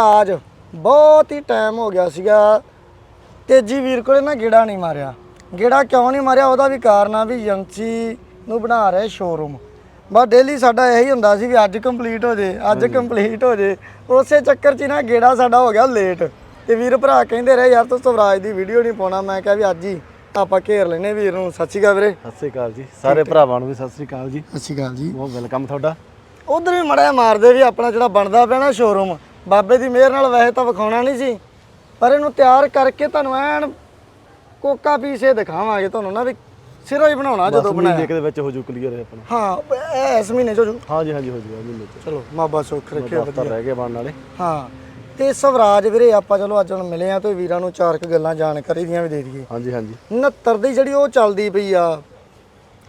ਤਾਜ ਬਹੁਤ ਹੀ ਟਾਈਮ ਹੋ ਗਿਆ ਸੀਗਾ। ਤੇਜੀ ਵੀਰ ਕੋਲੇ ਨਾ ਗੇੜਾ ਨਹੀਂ ਮਾਰਿਆ। ਗੇੜਾ ਕਿਉਂ ਨਹੀਂ ਮਾਰਿਆ? ਉਹਦਾ ਵੀ ਕਾਰਨ ਆ ਵੀ ਏਜੰਸੀ ਨੂੰ ਬਣਾ ਰਹੇ ਸ਼ੋਰੂਮ ਬਸ ਡੇਲੀ ਸਾਡਾ ਇਹੀ ਹੁੰਦਾ ਸੀ ਵੀ ਅੱਜ ਕੰਪਲੀਟ ਹੋ ਜੇ ਅੱਜ ਕੰਪਲੀਟ ਹੋ ਜੇ। ਉਸੇ ਚੱਕਰ 'ਚ ਨਾ ਗੇੜਾ ਸਾਡਾ ਹੋ ਗਿਆ ਲੇਟ ਤੇ ਵੀਰ ਭਰਾ ਕਹਿੰਦੇ ਰਹੇ ਯਾਰ ਤੂੰ ਸਵਰਾਜ ਦੀ ਵੀਡੀਓ ਨਹੀਂ ਪਾਉਣਾ। ਮੈਂ ਕਿਹਾ ਵੀ ਅੱਜ ਹੀ ਆਪਾਂ ਘੇਰ ਲੈਨੇ ਵੀਰ ਨੂੰ। ਸਤਿ ਸ਼੍ਰੀ ਅਕਾਲ ਵੀਰੇ। ਸਤਿ ਸ੍ਰੀ ਅਕਾਲ ਜੀ। ਸਾਰੇ ਭਰਾਵਾਂ ਨੂੰ ਵੀ ਸਤਿ ਸ੍ਰੀ ਅਕਾਲ ਜੀ। ਸਤਿ ਸ਼੍ਰੀ ਅਕਾਲ ਜੀ। ਬਹੁਤ ਵੈਲਕਮ ਤੁਹਾਡਾ। ਉਧਰ ਵੀ ਮੜਿਆ ਮਾਰਦੇ ਵੀ ਆਪਣਾ ਜਿਹੜਾ ਬਣਦਾ ਪਿਆ ਨਾ ਸ਼ੋਰੂਮ ਬਾਬੇ ਦੀ ਮਿਹਰ ਨਾਲ ਵੈਸੇ ਤਾਂ ਵਿਖਾਉਣਾ ਨਹੀਂ ਸੀ ਪਰ ਇਹਨੂੰ ਤਿਆਰ ਕਰਕੇ ਤੁਹਾਨੂੰ ਐਨ ਕੋਕਾ ਪੀਸੇ ਦਿਖਾਵਾਂਗੇ ਤੁਹਾਨੂੰ ਨਾ ਵੀ ਸਿਰੋਂ ਹੀ ਬਣਾਉਣਾ ਜਦੋਂ ਬਣਾਇਆ। ਦੇ ਵਿੱਚ ਹੋ ਜੂ ਕਲੀਅਰ ਹੈ ਆਪਣਾ। ਹਾਂ ਇਹ ਇਸ ਮਹੀਨੇ ਚ ਹੋ ਜੂ। ਹਾਂਜੀ ਹਾਂਜੀ ਹੋ ਜੂਗਾ ਮਹੀਨੇ ਚ। ਚਲੋ ਮਾਬਾ ਸੁੱਖ ਰੱਖਿਓ ਦਫ਼ਤਰ ਰਹਿ ਗਿਆ ਬਣਨ ਵਾਲੇ। ਹਾਂ ਤੇ ਸਵਰਾਜ ਵੀਰੇ ਆਪਾਂ ਚਲੋ ਅੱਜ ਹੁਣ ਮਿਲੇ ਆ ਤੇ ਵੀਰਾਂ ਨੂੰ ਚਾਰ ਕੁ ਗੱਲਾਂ ਜਾਣਕਾਰੀ ਦੀਆਂ ਵੀ ਦੇ ਦਈਏ। ਹਾਂਜੀ ਹਾਂਜੀ। 69 ਦੀ ਜਿਹੜੀ ਉਹ ਚੱਲਦੀ ਪਈ ਆ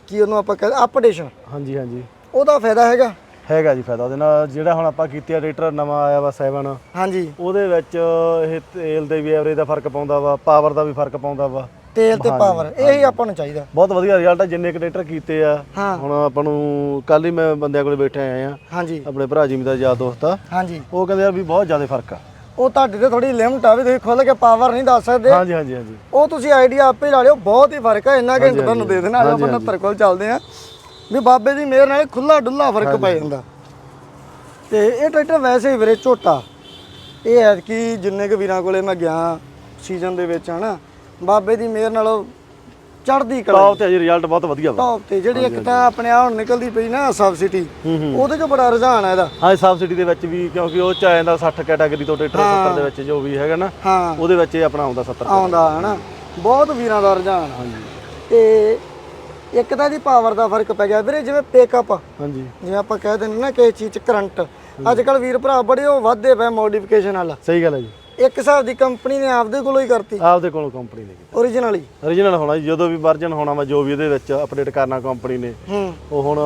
ਕੀ ਉਹਨੂੰ ਆਪਾਂ ਕਹਿੰਦੇ ਅਪਡੇਸ਼ਨ ਹਾਂਜੀ ਹਾਂਜੀ। ਉਹਦਾ ਫਾਇਦਾ ਹੈਗਾ। ਹੈਗਾ ਜੀ ਫਾਇਦਾ। ਉਹਦੇ ਨਾਲ ਜਿਹੜਾ ਹੁਣ ਆਪਾਂ ਕੀਤੀ ਆ ਰੇਟਰ ਨਵਾਂ ਆਇਆ ਵਾ 7 ਹਾਂਜੀ। ਉਹਦੇ ਵਿੱਚ ਇਹ ਤੇਲ ਦੇ ਵੀ ਐਵਰੇਜ ਦਾ ਫ਼ਰਕ ਪਾਉਂਦਾ ਵਾ ਪਾਵਰ ਦਾ ਵੀ ਫ਼ਰਕ ਪਾਉਂਦਾ ਵਾ। ਤੇਲ ਤੇ ਪਾਵਰ ਇਹੀ ਆਪਾਂ ਨੂੰ ਚਾਹੀਦਾ। ਬਹੁਤ ਵਧੀਆ ਰਿਜ਼ਲਟ ਆ ਜਿੰਨੇ ਕਨੇਟਰ ਕੀਤੇ ਆ। ਹਾਂ। ਹੁਣ ਆਪਾਂ ਨੂੰ ਕੱਲ ਹੀ ਮੈਂ ਬੰਦਿਆਂ ਕੋਲੇ ਬੈਠੇ ਆਏ ਆ। ਹਾਂਜੀ। ਆਪਣੇ ਭਰਾ ਜੀ ਦਾ ਯਾਦ ਦੋਸਤ ਆ। ਹਾਂਜੀ। ਉਹ ਕਹਿੰਦੇ ਯਾਰ ਵੀ ਬਹੁਤ ਜ਼ਿਆਦਾ ਫ਼ਰਕ ਆ। ਉਹ ਤੁਹਾਡੇ ਤੇ ਥੋੜੀ ਲਿਮਟ ਆ ਵੀ ਤੁਸੀਂ ਖੁੱਲ ਕੇ ਪਾਵਰ ਨਹੀਂ ਦੱਸ ਸਕਦੇ। ਹਾਂਜੀ ਹਾਂਜੀ ਹਾਂਜੀ। ਉਹ ਤੁਸੀਂ ਆਈਡੀਆ ਆਪੇ ਲਾ ਲਿਓ ਬਹੁਤ ਹੀ ਫ਼ਰਕ ਹੈ ਇੰਨਾ ਘੰਟੇ ਤੁਹਾਨੂੰ ਦੇ ਦੇਣਾ ਆਪਾਂ 69 ਕੋਲ ਚੱਲਦੇ ਆ। ਵੀ ਬਾਬੇ ਦੀ ਮਿਹਰ ਨਾਲ ਖੁੱਲਾ ਡੁੱਲਾ ਫ਼ਰਕ ਪੈ ਜਾਂਦਾ। ਤੇ ਇਹ ਟਰੈਕਟਰ ਵੈਸੇ ਹੀ ਵੀਰੇ ਝੋਟਾ ਇਹ ਹੈ ਕਿ ਜਿੰਨੇ ਕੁ ਵੀਰਾਂ ਕੋਲੇ ਮੈਂ ਗਿਆ ਸੀਜ਼ਨ ਦੇ ਵਿੱਚ ਹਨਾ ਬਾਬੇ ਦੀ ਮਿਹਰ ਨਾਲ ਚੜਦੀ ਕਲਾ ਟੌਪ ਤੇ ਅਜੇ ਰਿਜ਼ਲਟ ਬਹੁਤ ਵਧੀਆ ਵਾ। ਟੌਪ ਤੇ ਜਿਹੜੀ ਇੱਕ ਤਾਂ ਆਪਣੇ ਆ ਹੁਣ ਨਿਕਲਦੀ ਪਈ ਨਾ ਸਬਸਿਡੀ ਉਹਦੇ ਚੋਂ ਬੜਾ ਰੁਝਾਨ ਹੈ ਇਹਦਾ। ਹਾਂ ਸਬਸਿਡੀ ਦੇ ਵਿੱਚ ਵੀ ਕਿਉਂਕਿ ਉਹ ਚ ਆ ਜਾਂਦਾ 60 ਕੈਟਾਗਰੀ ਤੋਂ ਟਰੈਕਟਰ 70 ਦੇ ਵਿੱਚ ਜੋ ਵੀ ਹੈਗਾ ਨਾ ਉਹਦੇ ਵਿੱਚ ਇਹ ਆਪਣਾ ਆਉਂਦਾ 70 ਆਉਂਦਾ ਹਨਾ। ਬਹੁਤ ਵੀਰਾਂ ਦਾ ਰੁਝਾਨ। ਆ। ਹਾਂਜੀ। ਤੇ ਇੱਕ ਤਾਂ ਦੀ ਪਾਵਰ ਦਾ ਫ਼ਰਕ ਪੈ ਗਿਆ। ਵੀਰੇ ਜਿਵੇਂ ਪਿਕਅਪ ਹਾਂਜੀ। ਜਿਵੇਂ ਆਪਾਂ ਕਹਿ ਦਿੰਦੇ ਨਾ ਕਿਸੇ ਚੀਜ਼ ਚ ਕਰੰਟ ਅੱਜ ਕੱਲ ਵੀਰ ਭਰਾ ਬੜੇ ਉਹ ਵਾਧੇ ਪਏ ਮੋਡੀਫਿਕੇਸ਼ਨ ਵਾਲਾ। ਸਹੀ ਗੱਲ ਹੈ ਜੀ। ਇੱਕ ਹਿਸਾਬ ਦੀ ਕੰਪਨੀ ਨੇ ਆਪਦੇ ਕੋਲੋਂ ਹੀ ਕਰਤੀ। ਆਪਦੇ ਕੋਲੋਂ ਕੰਪਨੀ ਨੇ ਕੀਤਾ। ਓਰੀਜਨਲ ਹੀ। Origignal ਹੋਣਾ ਜੀ ਜਦੋਂ ਵੀ ਵਰਜਨ ਹੋਣਾ ਵਾ ਜੋ ਵੀ ਇਹਦੇ ਵਿੱਚ ਅਪਡੇਟ ਕਰਨਾ ਕੰਪਨੀ ਨੇ ਹੂੰ। ਉਹ ਹੁਣ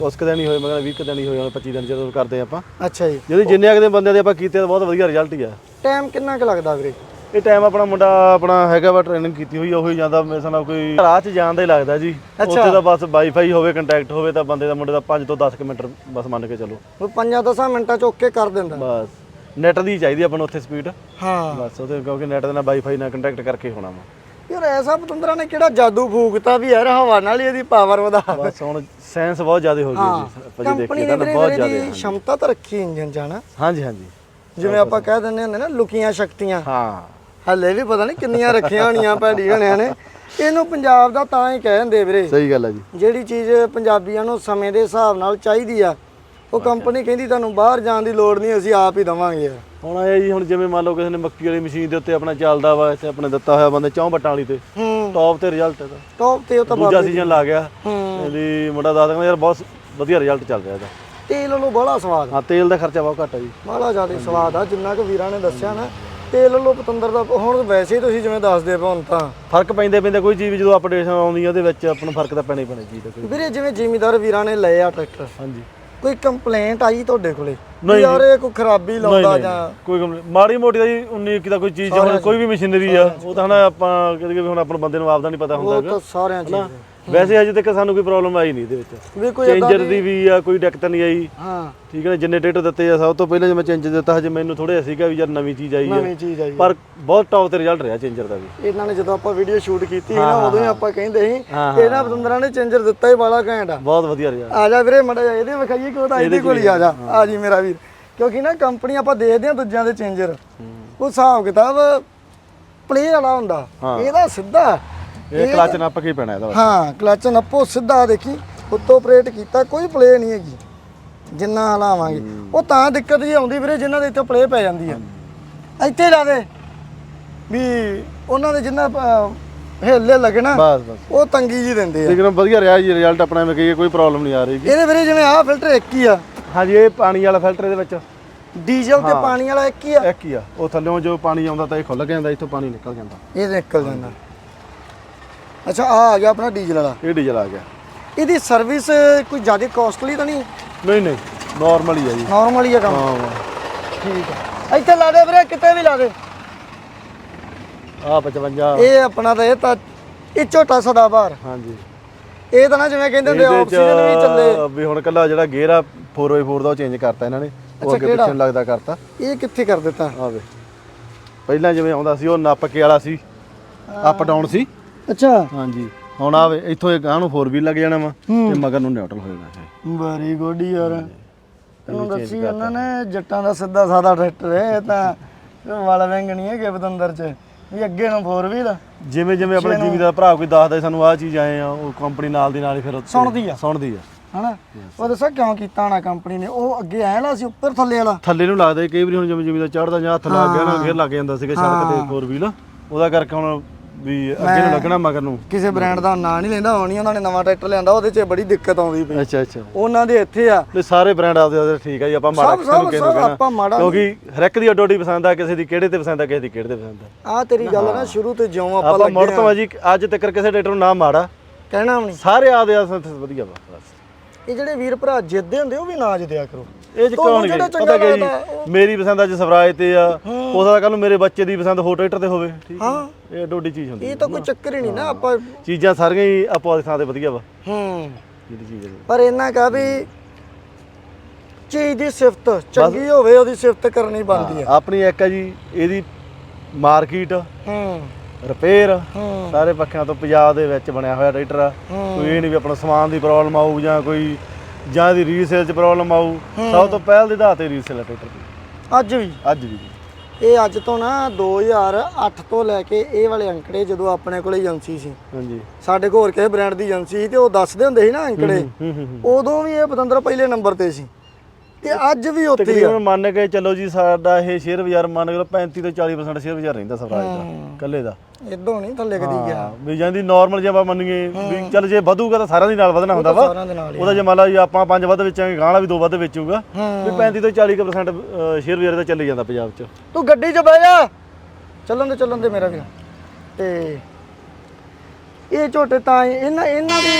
ਉਸ ਕਦੇ ਨਹੀਂ ਹੋਏ ਮਗਰ 20 ਕਦੇ ਨਹੀਂ ਹੋਏ ਹੁਣ 25 ਦਿਨ ਜਦੋਂ ਕਰਦੇ ਆਪਾਂ। ਅੱਛਾ ਜੀ। ਜਿਹਦੇ ਜਿੰਨੇ ਅਗਲੇ ਬੰਦਿਆਂ ਦੇ ਆਪਾਂ ਕੀਤੇ ਤਾਂ ਬਹੁਤ ਵਧੀਆ ਰਿਜ਼ਲਟ ਹੀ ਆ। ਟਾਈਮ ਕਿੰਨਾ ਕੁ ਲੱਗਦਾ ਵੀਰੇ? ਇਹ ਟਾਈਮ ਆਪਣਾ ਮੁੰਡਾ ਆਪਣਾ ਹੈਗਾ ਵਾ ਟ੍ਰੇਨਿੰਗ ਕੀਤੀ ਹੋਈ ਆ ਉਹੀ ਜਾਂਦਾ ਮੇਰੇ ਨਾਲ ਕੋਈ ਰਾਹ 'ਚ ਜਾਣ ਦਾ ਹੀ ਲੱਗਦਾ ਜੀ। ਉੱਥੇ ਤਾਂ ਬਸ ਵਾਈਫਾਈ ਹੋਵੇ ਕੰਟੈਕਟ ਹੋਵੇ ਤਾਂ ਬੰਦੇ ਦਾ ਮੁੰਡੇ ਦਾ 5 ਤੋਂ 10 ਕਿਲੋਮੀਟਰ ਬਸ ਮੰਨ ਕੇ ਚੱਲੋ। ਉਹ 5-10 ਮਿੰਟਾਂ ਚ ਓਕੇ ਕਰ ਦਿੰਦਾ। ਬਸ। ਨੈਟ ਦੀ ਚਾਹੀਦੀ ਆਪਾਂ ਨੂੰ ਉੱਥੇ ਸਪੀਡ ਹਾਂ। ਬਸ ਉਹਦੇ ਕਿਉਂਕਿ ਨੈਟ ਦੇ ਨਾਲ ਵਾਈਫਾਈ ਨਾਲ ਕੰਟੈਕਟ ਕਰਕੇ ਹੋਣਾ ਵਾ। ਯਾਰ ਐਸਾ ਪਤੰਦਰਾਂ ਨੇ ਕਿਹੜਾ ਜਾਦੂ ਫੂਕਤਾ ਵੀ ਯਾਰ ਹਵਾ ਨਾਲ ਹੀ ਇਹਦੀ ਪਾਵਰ ਵਧਾ। ਬਸ ਹੁਣ ਸਾਇੰਸ ਬਹੁਤ ਜ਼ਿਆਦਾ ਹੋ ਗਈ ਜੀ। ਕੰਪਨੀ ਨੇ ਤਾਂ ਬਹੁਤ ਜ਼ਿਆਦਾ। ਸ਼ਮਤਾ ਤਾਂ ਰੱਖੀ ਇੰਜਨ ਹਨਾ? ਹਾਂਜੀ ਹਾਂਜੀ। ਜਿਵੇਂ ਆਪਾਂ ਕਹਿ ਦਿੰਦੇ ਹੁੰਦੇ ਨਾ ਲੁਕੀਆਂ ਸ਼ਕਤੀਆਂ। ਹਾਂ। ਹੱਲੇ ਵੀ ਪਤਾ ਨਹੀਂ ਕਿੰਨੀਆਂ ਰੱਖੀਆਂ ਹੋਣੀਆਂ ਭੈੜੀ ਹੋਣਿਆਂ ਨੇ। ਇਹਨੂੰ ਪੰਜਾਬ ਦਾ ਤਾਂ ਹੀ ਕਹਿ ਦਿੰਦੇ ਵੀਰੇ। ਸਹੀ ਗੱਲ ਹੈ ਜੀ। ਜਿਹੜੀ ਚੀਜ਼ ਪੰਜਾਬੀਆਂ ਨੂੰ ਸਮੇਂ ਦੇ ਹਿਸਾਬ ਨਾਲ ਚਾਹੀਦੀ ਆ ਉਹ ਕੰਪਨੀ ਕਹਿੰਦੀ ਤੁਹਾਨੂੰ ਬਾਹਰ ਜਾਣ ਦੀ ਲੋੜ ਨਹੀਂ ਅਸੀਂ ਆਪ ਹੀ ਦਵਾਂਗੇ। ਹੁਣ ਇਹ ਜੀ ਹੁਣ ਜਿਵੇਂ ਮੰਨ ਲਓ ਕਿਸੇ ਨੇ ਮੱਕੀ ਵਾਲੀ ਮਸ਼ੀਨ ਦੇ ਉੱਤੇ ਆਪਣਾ ਚੱਲਦਾ ਵਾ ਇੱਥੇ ਆਪਣੇ ਦਿੱਤਾ ਹੋਇਆ ਬੰਦੇ ਚੌਂ ਬੱਟਾਂ ਵਾਲੀ ਤੇ। ਟੌਪ ਤੇ ਰਿਜ਼ਲਟ ਇਹਦਾ। ਟੌਪ ਤੇ ਉਹ ਤਾਂ ਦੂਜਾ ਸੀਜ਼ਨ ਲਾ ਗਿਆ। ਇਹਦੀ ਮੁੰਡਾ ਦੱਸ ਦਿੰਦਾ ਯਾਰ ਬਹੁਤ ਵਧੀਆ ਰਿਜ਼ਲਟ ਚੱਲ ਰਿਹਾ ਇਹਦਾ। ਤੇਲ ਨੂੰ ਬੜਾ ਸਵਾਦ। ਹਾਂ ਤੇਲ ਦਾ ਖਰਚਾ ਬਹੁਤ ਘੱਟ ਹੈ ਜੀ। ਬੜਾ ਜ਼ਿਆਦਾ ਸਵਾਦ ਆ ਜਿੰਨਾ ਕੁ ਵੀਰਾਂ ਨੇ ਦੱਸਿਆ ਨਾ ਤੇਲ ਲੋ ਪਤੰਦਰ ਦਾ ਹੁਣ ਵੈਸੇ ਹੀ ਤੁਸੀਂ ਜਿਵੇਂ ਦੱਸਦੇ ਪਏ ਹੁਣ ਤਾਂ ਫ਼ਰਕ ਪੈਂਦੇ ਪੈਂਦੇ ਕੋਈ ਚੀਜ਼ ਜਦੋਂ ਅਪਡੇਸ਼ਨ ਆਉਂਦੀ ਹੈ ਉਹਦੇ ਵਿੱਚ ਆਪਾਂ ਨੂੰ ਫ਼ਰਕ ਤਾਂ ਪੈਣਾ ਹੀ ਪੈਣਾ ਜੀ ਦਾ ਕੋਈ ਵੀਰੇ ਜਿਵੇਂ ਜ਼ਿਮੀਦਾਰ ਵੀਰਾਂ ਨੇ ਲਏ ਆ ਟਰੈਕਟਰ ਹਾਂਜੀ। ਕੋਈ ਕੰਪਲੇਂਟ ਆਈ ਤੁਹਾਡੇ ਕੋਲੇ? ਵੀ ਨਹੀਂ। ਯਾਰ ਇਹ ਕੋਈ ਖਰਾਬੀ ਲਾਉਂਦਾ ਜਾਂ ਕੋਈ ਕੰਪਨੀ- ਮਾੜੀ ਮੋਟੀ ਦਾ ਜੀ 19 ਕੀ ਦਾ ਕੋਈ ਚੀਜ਼ ਹੁਣ ਕੋਈ ਵੀ ਮਸ਼ੀਨਰੀ ਆ ਉਹ ਤਾਂ ਹਨਾ ਆਪਾਂ ਕਦੇ ਵੀ ਹੁਣ ਆਪਾਂ ਬੰਦੇ ਨੂੰ ਆਪਦਾ ਨਹੀਂ ਪਤਾ ਹੁੰਦਾ ਉਹ ਤਾਂ ਸਾਰਿਆਂ ਚ ਹੀ ਹਨਾ ਵੈਸੇ ਅਜੇ ਤੱਕ ਸਾਨੂੰ ਕੋਈ ਪ੍ਰੋਬਲਮ ਆਈ ਨਹੀਂ ਇਹਦੇ ਵਿੱਚ। ਵੀ ਕੋਈ ਚੇਂਜਰ ਦੀ ਵੀ ਆ ਕੋਈ ਦਿੱਕਤ ਨਹੀਂ ਆਈ। ਹਾਂ। ਠੀਕ ਹੈ ਨਾ ਜਿੰਨੇ ਡੇਟਾ ਦਿੱਤੇ ਆ ਸਭ ਤੋਂ ਪਹਿਲਾਂ ਜਿਵੇਂ ਚੇਂਜਰ ਦਿੱਤਾ ਹਜੇ ਮੈਨੂੰ ਥੋੜਾ ਸੀਗਾ ਵੀ ਯਾਰ ਨਵੀਂ ਚੀਜ਼ ਆਈ ਆ। ਨਵੀਂ ਚੀਜ਼ ਆਈ ਪਰ ਬਹੁਤ ਟੌਪ ਤੇ ਰਿਜ਼ਲਟ ਰਿਹਾ ਚੇਂਜਰ ਦਾ ਵੀ। ਇਹਨਾਂ ਨੇ ਜਦੋਂ ਆਪਾਂ ਵੀਡੀਓ ਸ਼ੂਟ ਕੀਤੀ ਨਾ ਉਦੋਂ ਹੀ ਆਪਾਂ ਕਹਿੰਦੇ ਸੀ ਇਹਨਾਂ ਪਤੰਦਰਾਂ ਨੇ ਚੇਂਜਰ ਦਿੱਤਾ ਹੀ ਬਾਲਾ ਘੈਂਟ ਆ। ਬਹੁਤ ਵਧੀਆ ਰਿਹਾ। ਆ ਜਾ ਵੀਰੇ ਮੜਾ ਜਾ ਇਹਦੇ ਵਿਖਾਈਏ ਕਿ ਉਹਦਾ ਇਹਦੇ ਕੋਲ ਹੀ ਆ ਜਾ। ਆ ਜੀ ਮੇਰਾ ਵੀਰ। ਕਿਉਂਕਿ ਨਾ ਕੰਪਨੀ ਆਪਾਂ ਦੇਖਦੇ ਆ ਦੂਜਿਆਂ ਦੇ ਚੇਂਜਰ ਉਹ ਹਿਸਾਬ ਕਿਤਾਬ ਪਲੇ ਵਾਲਾ ਹੁੰਦਾ। ਇਹਦਾ ਸਿੱਧਾ। ਇਹ ਕਲਚ ਨੱਪ ਕੇ ਹੀ ਪੈਣਾ ਇਹਦਾ ਹਾਂ ਕਲਚ ਨੱਪੋ ਸਿੱਧਾ ਦੇਖੀ ਉੱਤੋਂ ਆਪਰੇਟ ਕੀਤਾ ਕੋਈ ਪਲੇ ਨਹੀਂ ਹੈਗੀ। ਜਿੰਨਾ ਹਲਾਵਾਂਗੇ। ਉਹ ਤਾਂ ਦਿੱਕਤ ਜੀ ਆਉਂਦੀ ਵੀਰੇ ਜਿਨ੍ਹਾਂ ਦੇ ਇੱਥੇ ਪਲੇ ਪੈ ਜਾਂਦੀ ਆ ਇੱਥੇ ਲਾ ਦੇ। ਵੀ ਉਹਨਾਂ ਦੇ ਜਿੰਨਾ ਹਿੱਲੇ ਲੱਗਣਾ ਬਸ ਬਸ। ਉਹ ਤੰਗੀ ਜੀ ਦਿੰਦੇ ਆ। ਲੇਕਿਨ ਵਧੀਆ ਰਿਹਾ ਜੀ ਰਿਜ਼ਲਟ ਆਪਣਾ ਐਵੇਂ ਕਹੀਏ ਕੋਈ ਪ੍ਰੋਬਲਮ ਨਹੀਂ ਆ ਰਹੀ ਇਹਦੇ ਵੀਰੇ ਜਿਵੇਂ ਆਹ ਫਿਲਟਰ ਇੱਕ ਹੀ ਆ। ਹਾਂਜੀ ਇਹ ਪਾਣੀ ਵਾਲਾ ਫਿਲਟਰ ਇਹਦੇ ਵਿੱਚ। ਡੀਜ਼ਲ ਤੇ ਪਾਣੀ ਵਾਲਾ ਇੱਕ ਹੀ ਆ। ਇੱਕ ਹੀ ਆ। ਉਹ ਥੱਲੇੋਂ ਜੋ ਪਾਣੀ ਆਉਂਦਾ ਤਾਂ ਇਹ ਖੁੱਲ ਜਾਂਦਾ ਇੱਥੋਂ ਪਾਣੀ ਨਿਕਲ ਜਾਂਦਾ। ਇਹ ਨਿਕਲ ਜਾਂਦਾ। ਅੱਛਾ ਆ ਆ ਗਿਆ ਆਪਣਾ ਡੀਜ਼ਲ ਵਾਲਾ। ਇਹ ਡੀਜ਼ਲ ਆ ਗਿਆ। ਇਹਦੀ ਸਰਵਿਸ ਕੋਈ ਜ਼ਿਆਦਾ ਕਾਸਟਲੀ ਤਾਂ ਨਹੀਂ? ਨਹੀਂ ਨਹੀਂ ਨਾਰਮਲ ਹੀ ਆ ਜੀ। ਨਾਰਮਲ ਹੀ ਆ ਕੰਮ? ਹਾਂ ਠੀਕ ਆ। ਇੱਥੇ ਲਾ ਦੇ ਵੀਰੇ ਕਿਤੇ ਵੀ ਲਾ ਦੇ। ਆ 55 ਇਹ ਆਪਣਾ ਤਾਂ ਇਹ ਤਾਂ ਇਹ ਝੋਟਾ ਸਦਾਬਾਰ ਹਾਂਜੀ। ਇਹ ਤਾਂ ਨਾ ਜਿਵੇਂ ਕਹਿੰਦੇ ਹੁੰਦੇ ਇਹਦੇ ਆਕਸੀਜਨ ਵੀ ਚੱਲੇ। ਵੀ ਹੁਣ ਕੱਲਾ ਜਿਹੜਾ ਗੇਅਰ ਆ 4x4 ਦਾ ਉਹ ਚੇਂਜ ਕਰਤਾ ਇਹਨਾਂ ਨੇ। ਉਹ ਅੱਗੇ ਕਿਹੜਾ? ਪਿੱਛੇ ਨੂੰ ਲੱਗਦਾ ਕਰਤਾ। ਇਹ ਕਿੱਥੇ ਕਰ ਦਿੱਤਾ? ਆਵੇ ਪਹਿਲਾਂ ਜਿਵੇਂ ਆਉਂਦਾ ਸੀ ਉਹ ਨੱਪ ਕੇ ਵਾਲਾ ਸੀ। ਅਪ ਡਾਊਨ ਸੀ। ਅੱਛਾ। ਹਾਂਜੀ। ਹੁਣ ਆਵੇ ਇੱਥੋਂ ਇਹ ਗਾਂ ਨੂੰ 4 ਵੀਲ ਲੱਗ ਜਾਣਾ ਵਾ ਤੇ ਮਗਰ ਨੂੰ ਨਿਊਟਰਲ ਹੋ ਜਾਣਾ ਹੈ ਵੈਰੀ ਗੁੱਡ ਯਾਰ। ਤੈਨੂੰ ਦੱਸੀ ਉਹਨਾਂ ਨੇ ਜੱਟਾਂ ਦਾ ਸਿੱਧਾ ਸਾਦਾ ਟਰੈਕਟਰ ਹੈ ਇਹ ਤਾਂ ਵਾਲਾ ਵੈਂਗ ਨਹੀਂ ਹੈ ਬਤੰਦਰ ਚ। ਵੀ ਅੱਗੇ ਨੂੰ ਫੋਰ ਵੀਲ ਜਿਵੇਂ ਜਿਵੇਂ ਆਪਣੇ ਜ਼ਿਮੀਦਾਰ ਭਰਾ ਕੋਈ ਦੱਸਦਾ ਸਾਨੂੰ ਆਹ ਚੀਜ਼ ਆਏ ਆ ਉਹ ਕੰਪਨੀ ਨਾਲ ਦੀ ਨਾਲ ਹੀ ਫਿਰ ਸੁਣਦੀ ਆ। ਸੁਣਦੀ ਆ। ਹਨਾ? ਉਹ ਦੱਸਾਂ ਕਿਉਂ ਕੀਤਾ ਹੋਣਾ ਕੰਪਨੀ ਨੇ? ਉਹ ਅੱਗੇ ਐ ਲਾ ਸੀ ਉੱਪਰ ਥੱਲੇ ਵਾਲਾ। ਥੱਲੇ ਨੂੰ ਲੱਗਦਾ ਕਈ ਵਾਰੀ ਹੁਣ ਜਿਵੇਂ ਜ਼ਿਮੀਦਾਰ ਚੜਦਾ ਜਾਂ ਹੱਥ ਲੱਗ ਗਿਆ ਨਾ ਫੇਰ ਲੱਗ ਜਾਂਦਾ ਸੀਗਾ ਸੜਕ ਤੇ 4 ਵੀਲ ਉਹਦਾ ਕਰਕੇ ਹੁਣ ਵੀ ਅੱਗੇ ਨੂੰ ਲੱਗਣਾ ਮਗਰ ਨੂੰ। ਕਿਸੇ ਬ੍ਰਾਂਡ ਦਾ ਨਾਂ ਨਹੀਂ ਲੈਂਦਾ ਹੋਣੀ ਉਹਨਾਂ ਨੇ ਨਵਾਂ ਟਰੈਕਟਰ ਲਿਆਂਦਾ ਉਹਦੇ 'ਚ ਬੜੀ ਦਿੱਕਤ ਆਉਂਦੀ ਪਈ। ਅੱਛਾ ਅੱਛਾ। ਉਹਨਾਂ ਦੇ ਇੱਥੇ ਆ। ਤੇ ਸਾਰੇ ਬ੍ਰਾਂਡ ਆਪਦੇ ਆਪਦੇ ਠੀਕ ਆ ਜੀ ਆਪਾਂ ਮਾੜਾ ਸਭ- ਕਿਸੇ ਨੂੰ ਸਭ- ਕਿਸੇ ਨੂੰ ਸਭ ਆਪਾਂ ਮਾੜਾ ਕਿਉਂਕਿ ਹਰ ਇੱਕ ਦੀ ਅੱਡੋ ਅੱਡੀ ਪਸੰਦ ਆ ਕਿਸੇ ਦੀ ਕਿਹੜੇ ਤੇ ਪਸੰਦ ਆ ਕਿਸੇ ਦੀ ਕਿਹੜੇ ਤੇ ਪਸੰਦ ਆ। ਆ ਤੇਰੀ ਗੱਲ ਨਾ ਸ਼ੁਰੂ ਤੋਂ ਜਿਉਂ ਆਪਾਂ ਆਪਾਂ ਮੁੜ ਲੱਗੇ ਤੋਂ ਆ। ਜੀ ਅੱਜ ਤੱਕ ਕਿਸੇ ਡਾਕਟਰ ਨੂੰ ਨਾ ਮਾੜਾ। ਕਹਿਣਾ ਵੀ ਨਹੀਂ। ਸਾਰੇ ਆਪਦੇ ਆਪਦੇ ਵਧੀਆ ਵਾ ਬਸ। ਇਹ ਜਿਹੜੇ ਵੀਰ ਭਰਾ ਜਿੱਦੇ ਹੁੰਦੇ ਉਹ ਵੀ ਨਾ ਜਿੱਦਿਆ ਕਰੋ। ਇਹ ਚ ਤੁਹਾਨੂੰ ਜਿਹੜਾ ਚੰਗਾ ਪਤਾ ਕੀ ਲੱਗਦਾ, ਜੀ ਮੇਰੀ ਪਸੰਦ ਅੱਜ ਸਵਰਾਜ ਤੇ ਆ। ਹੋ। ਸਕਦਾ ਕੱਲ ਨੂੰ ਮੇਰੇ ਬੱਚੇ ਦੀ ਪਸੰਦ ਹੋਰ ਟਰੈਕਟਰ ਤੇ ਹੋਵੇ। ਠੀਕ ਹੈ ਹਾਂ। ਇਹ ਡੋਡੀ ਚੀਜ਼ ਹੁੰਦੀ ਇਹ ਤਾਂ ਕੋਈ ਚੱਕਰ ਹੀ ਨਹੀਂ ਨਾ ਆਪਾਂ ਚੀਜ਼ਾਂ ਸਾਰੀਆਂ ਹੀ ਆਪੋ ਆਪਦੀ ਥਾਂ ਤੇ ਵਧੀਆ ਵਾ। ਹੂੰ। ਜਿਹੜੀ ਚੀਜ਼ ਹੈ। ਪਰ ਇਹਨਾਂ ਕਹਾ ਵੀ ਚੀਜ਼ ਦੀ ਸਿਫਤ ਚੰਗੀ ਹੋਵੇ ਉਹਦੀ ਸਿਫਤ ਕਰਨੀ ਬਣਦੀ ਆ ਆਪਣੀ ਇੱਕ ਆ ਜੀ ਇਹਦੀ ਮਾਰਕੀਟ। ਹੂੰ। ਰਿਪੇਅਰ ਸਾਰੇ ਪੱਖਿਆਂ ਤੋਂ ਪੰਜਾਬ ਦੇ ਵਿੱਚ ਬਣਿਆ ਹੋਇਆ ਟਰੈਕਟਰ ਆ। ਕੋਈ ਇਹ ਨਹੀਂ ਵੀ ਆਪਣਾ ਸਮਾਨ ਦੀ ਪ੍ਰੋਬਲਮ ਆਊ ਜਾਂ ਕੋਈ ਜਾਂ ਦੀ ਰੀਸੇਲ 'ਚ ਪ੍ਰੋਬਲਮ ਆਊ। ਸਭ ਤੋਂ ਪਹਿਲ ਦੇ ਆਧਾਰ ਤੇ ਰੀਸੇਲ ਆ ਟਰੈਕਟਰ ਦੀ। ਅੱਜ ਵੀ? ਅੱਜ ਵੀ ਜੀ। ਇਹ ਅੱਜ ਤੋਂ ਨਾ 2008 ਤੋਂ ਲੈ ਕੇ ਇਹ ਵਾਲੇ ਅੰਕੜੇ ਜਦੋਂ ਆਪਣੇ ਕੋਲੇ ਏਜੰਸੀ ਸੀ। ਹਾਂਜੀ। ਸਾਡੇ ਕੋਲ ਹੋਰ ਕਿਸੇ ਬ੍ਰਾਂਡ ਦੀ ਏਜੰਸੀ ਸੀ ਤੇ ਉਹ ਦੱਸਦੇ ਹੁੰਦੇ ਸੀ ਨਾ ਅੰਕੜੇ। ਹੂੰ ਹੂੰ ਹੂੰ। ਉਦੋਂ ਵੀ ਇਹ ਪਤੰਦਰ ਪਹਿਲੇ ਨੰਬਰ ਤੇ ਸੀ। ਤੇ ਅੱਜ ਵੀ ਉੱਥੇ ਹੀ ਆ। ਤਕਰੀਬਨ ਮੰਨ ਕੇ ਚੱਲੋ ਜੀ ਸਾਡਾ ਇਹ ਸ਼ੇਅਰ ਬਾਜ਼ਾਰ ਮੰਨ ਕੇ ਚਲੋ 35 ਤੋਂ 40% ਸ਼ੇਅਰ ਬਾਜ਼ਾਰ ਰਹਿੰਦਾ ਸਵਰਾਜ ਦਾ ਕੱਲੇ ਦਾ। ਇਦੋਂ ਨਹੀਂ ਥੱਲੇ ਕਦੀ ਗਿਆ। ਹਾਂ, ਵੀ ਜਾਂਦੀ ਨਾਰਮਲ ਜੇ ਆਪਾਂ ਮੰਨੀਏ ਵੀ ਚੱਲ ਜੇ ਵਧੂਗਾ ਤਾਂ ਸਾਰਿਆਂ ਦੇ ਨਾਲ ਵਧਣਾ ਹੁੰਦਾ ਵਾ। ਸਾਰਿਆਂ ਦੇ ਨਾਲ ਹੀ ਉਹਦਾ ਜੇ ਮੰਨ ਲਾ ਜੀ ਆਪਾਂ ਪੰਜ ਵੱਧ ਵੇਚਾਂਗੇ ਗਾਂ ਵਾਲਾ ਵੀ ਦੋ ਵੱਧ ਵੇਚੂਗਾ। ਵੀ 35 ਤੋਂ 40% ਸ਼ੇਅਰ ਬਾਜ਼ਾਰ ਦਾ ਚੱਲੀ ਜਾਂਦਾ ਪੰਜਾਬ 'ਚ। ਤੂੰ ਗੱਡੀ 'ਚ ਬਹਿ ਜਾ। ਚੱਲਣ ਦੇ ਚੱਲਣ ਦੇ ਮੇਰਾ ਵੀਰ। ਤੇ ਇਹ ਝੋਟੇ ਤਾਂ ਇਹਨਾਂ ਇਹਨਾਂ ਦੀ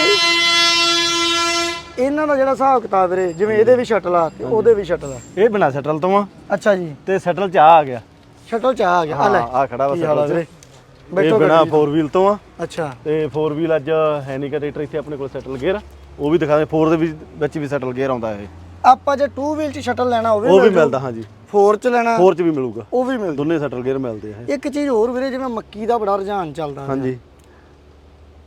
ਇਹਨਾਂ ਦਾ ਜਿਹੜਾ ਹਿਸਾਬ ਕਿਤਾਬ ਵੀਰੇ ਜਿਵੇਂ ਇਹਦੇ ਵੀ ਸ਼ਟਲ ਆ ਤੇ ਉਹਦੇ ਵੀ ਸ਼ਟਲ ਆ। ਇਹ ਬਿਨਾ ਸੈਟਲ ਤੋਂ ਆ। ਅੱਛਾ ਜੀ। ਤੇ ਸੈਟਲ 'ਚ ਆ ਆ ਗਿਆ। ਸ਼ਟਲ ਚ ਆ ਗਿਆ। ਆ ਲੈ। ਆ ਖੜਾ ਵਾ ਕੀ ਹਾਲ ਆ ਸੈਟਲ 'ਚ। ਵੀਰੇ? ਇਹ ਬੈਠੋ ਬਿਨਾ ਗੱਡੀ 'ਚ। 4 ਵੀਲ ਤੋਂ ਆ। ਅੱਛਾ। ਤੇ 4 ਵੀਲ ਅੱਜ ਹੈ ਨਹੀਂ ਟਰੈਕਟਰ ਇੱਥੇ ਆਪਣੇ ਕੋਲ ਸੈਟਲ ਗੇਅਰ ਉਹ ਵੀ ਦਿਖਾਦੇ 4 ਦੇ ਵਿੱਚ ਵੀ ਸੈਟਲ ਗੇਅਰ ਆਉਂਦਾ ਇਹ। ਆਪਾਂ ਜੇ 2 ਵੀਲ ਚ ਸ਼ਟਲ ਲੈਣਾ ਹੋਵੇ ਉਹ ਵੀ ਮਿਲਦਾ ਹਾਂਜੀ। 4 ਚ ਲੈਣਾ। 4 'ਚ ਵੀ ਮਿਲੂਗਾ। ਉਹ ਵੀ ਮਿਲਦਾ। ਦੋਨੇ ਸੈਟਲ ਗੇਅਰ ਮਿਲਦੇ ਆ ਇਹ। ਇੱਕ ਚੀਜ਼ ਹੋਰ ਵੀਰੇ ਜਿਵੇਂ ਮੱਕੀ ਦਾ ਬੜਾ ਰੁਝਾਨ ਚੱਲਦਾ। ਹਾਂਜੀ।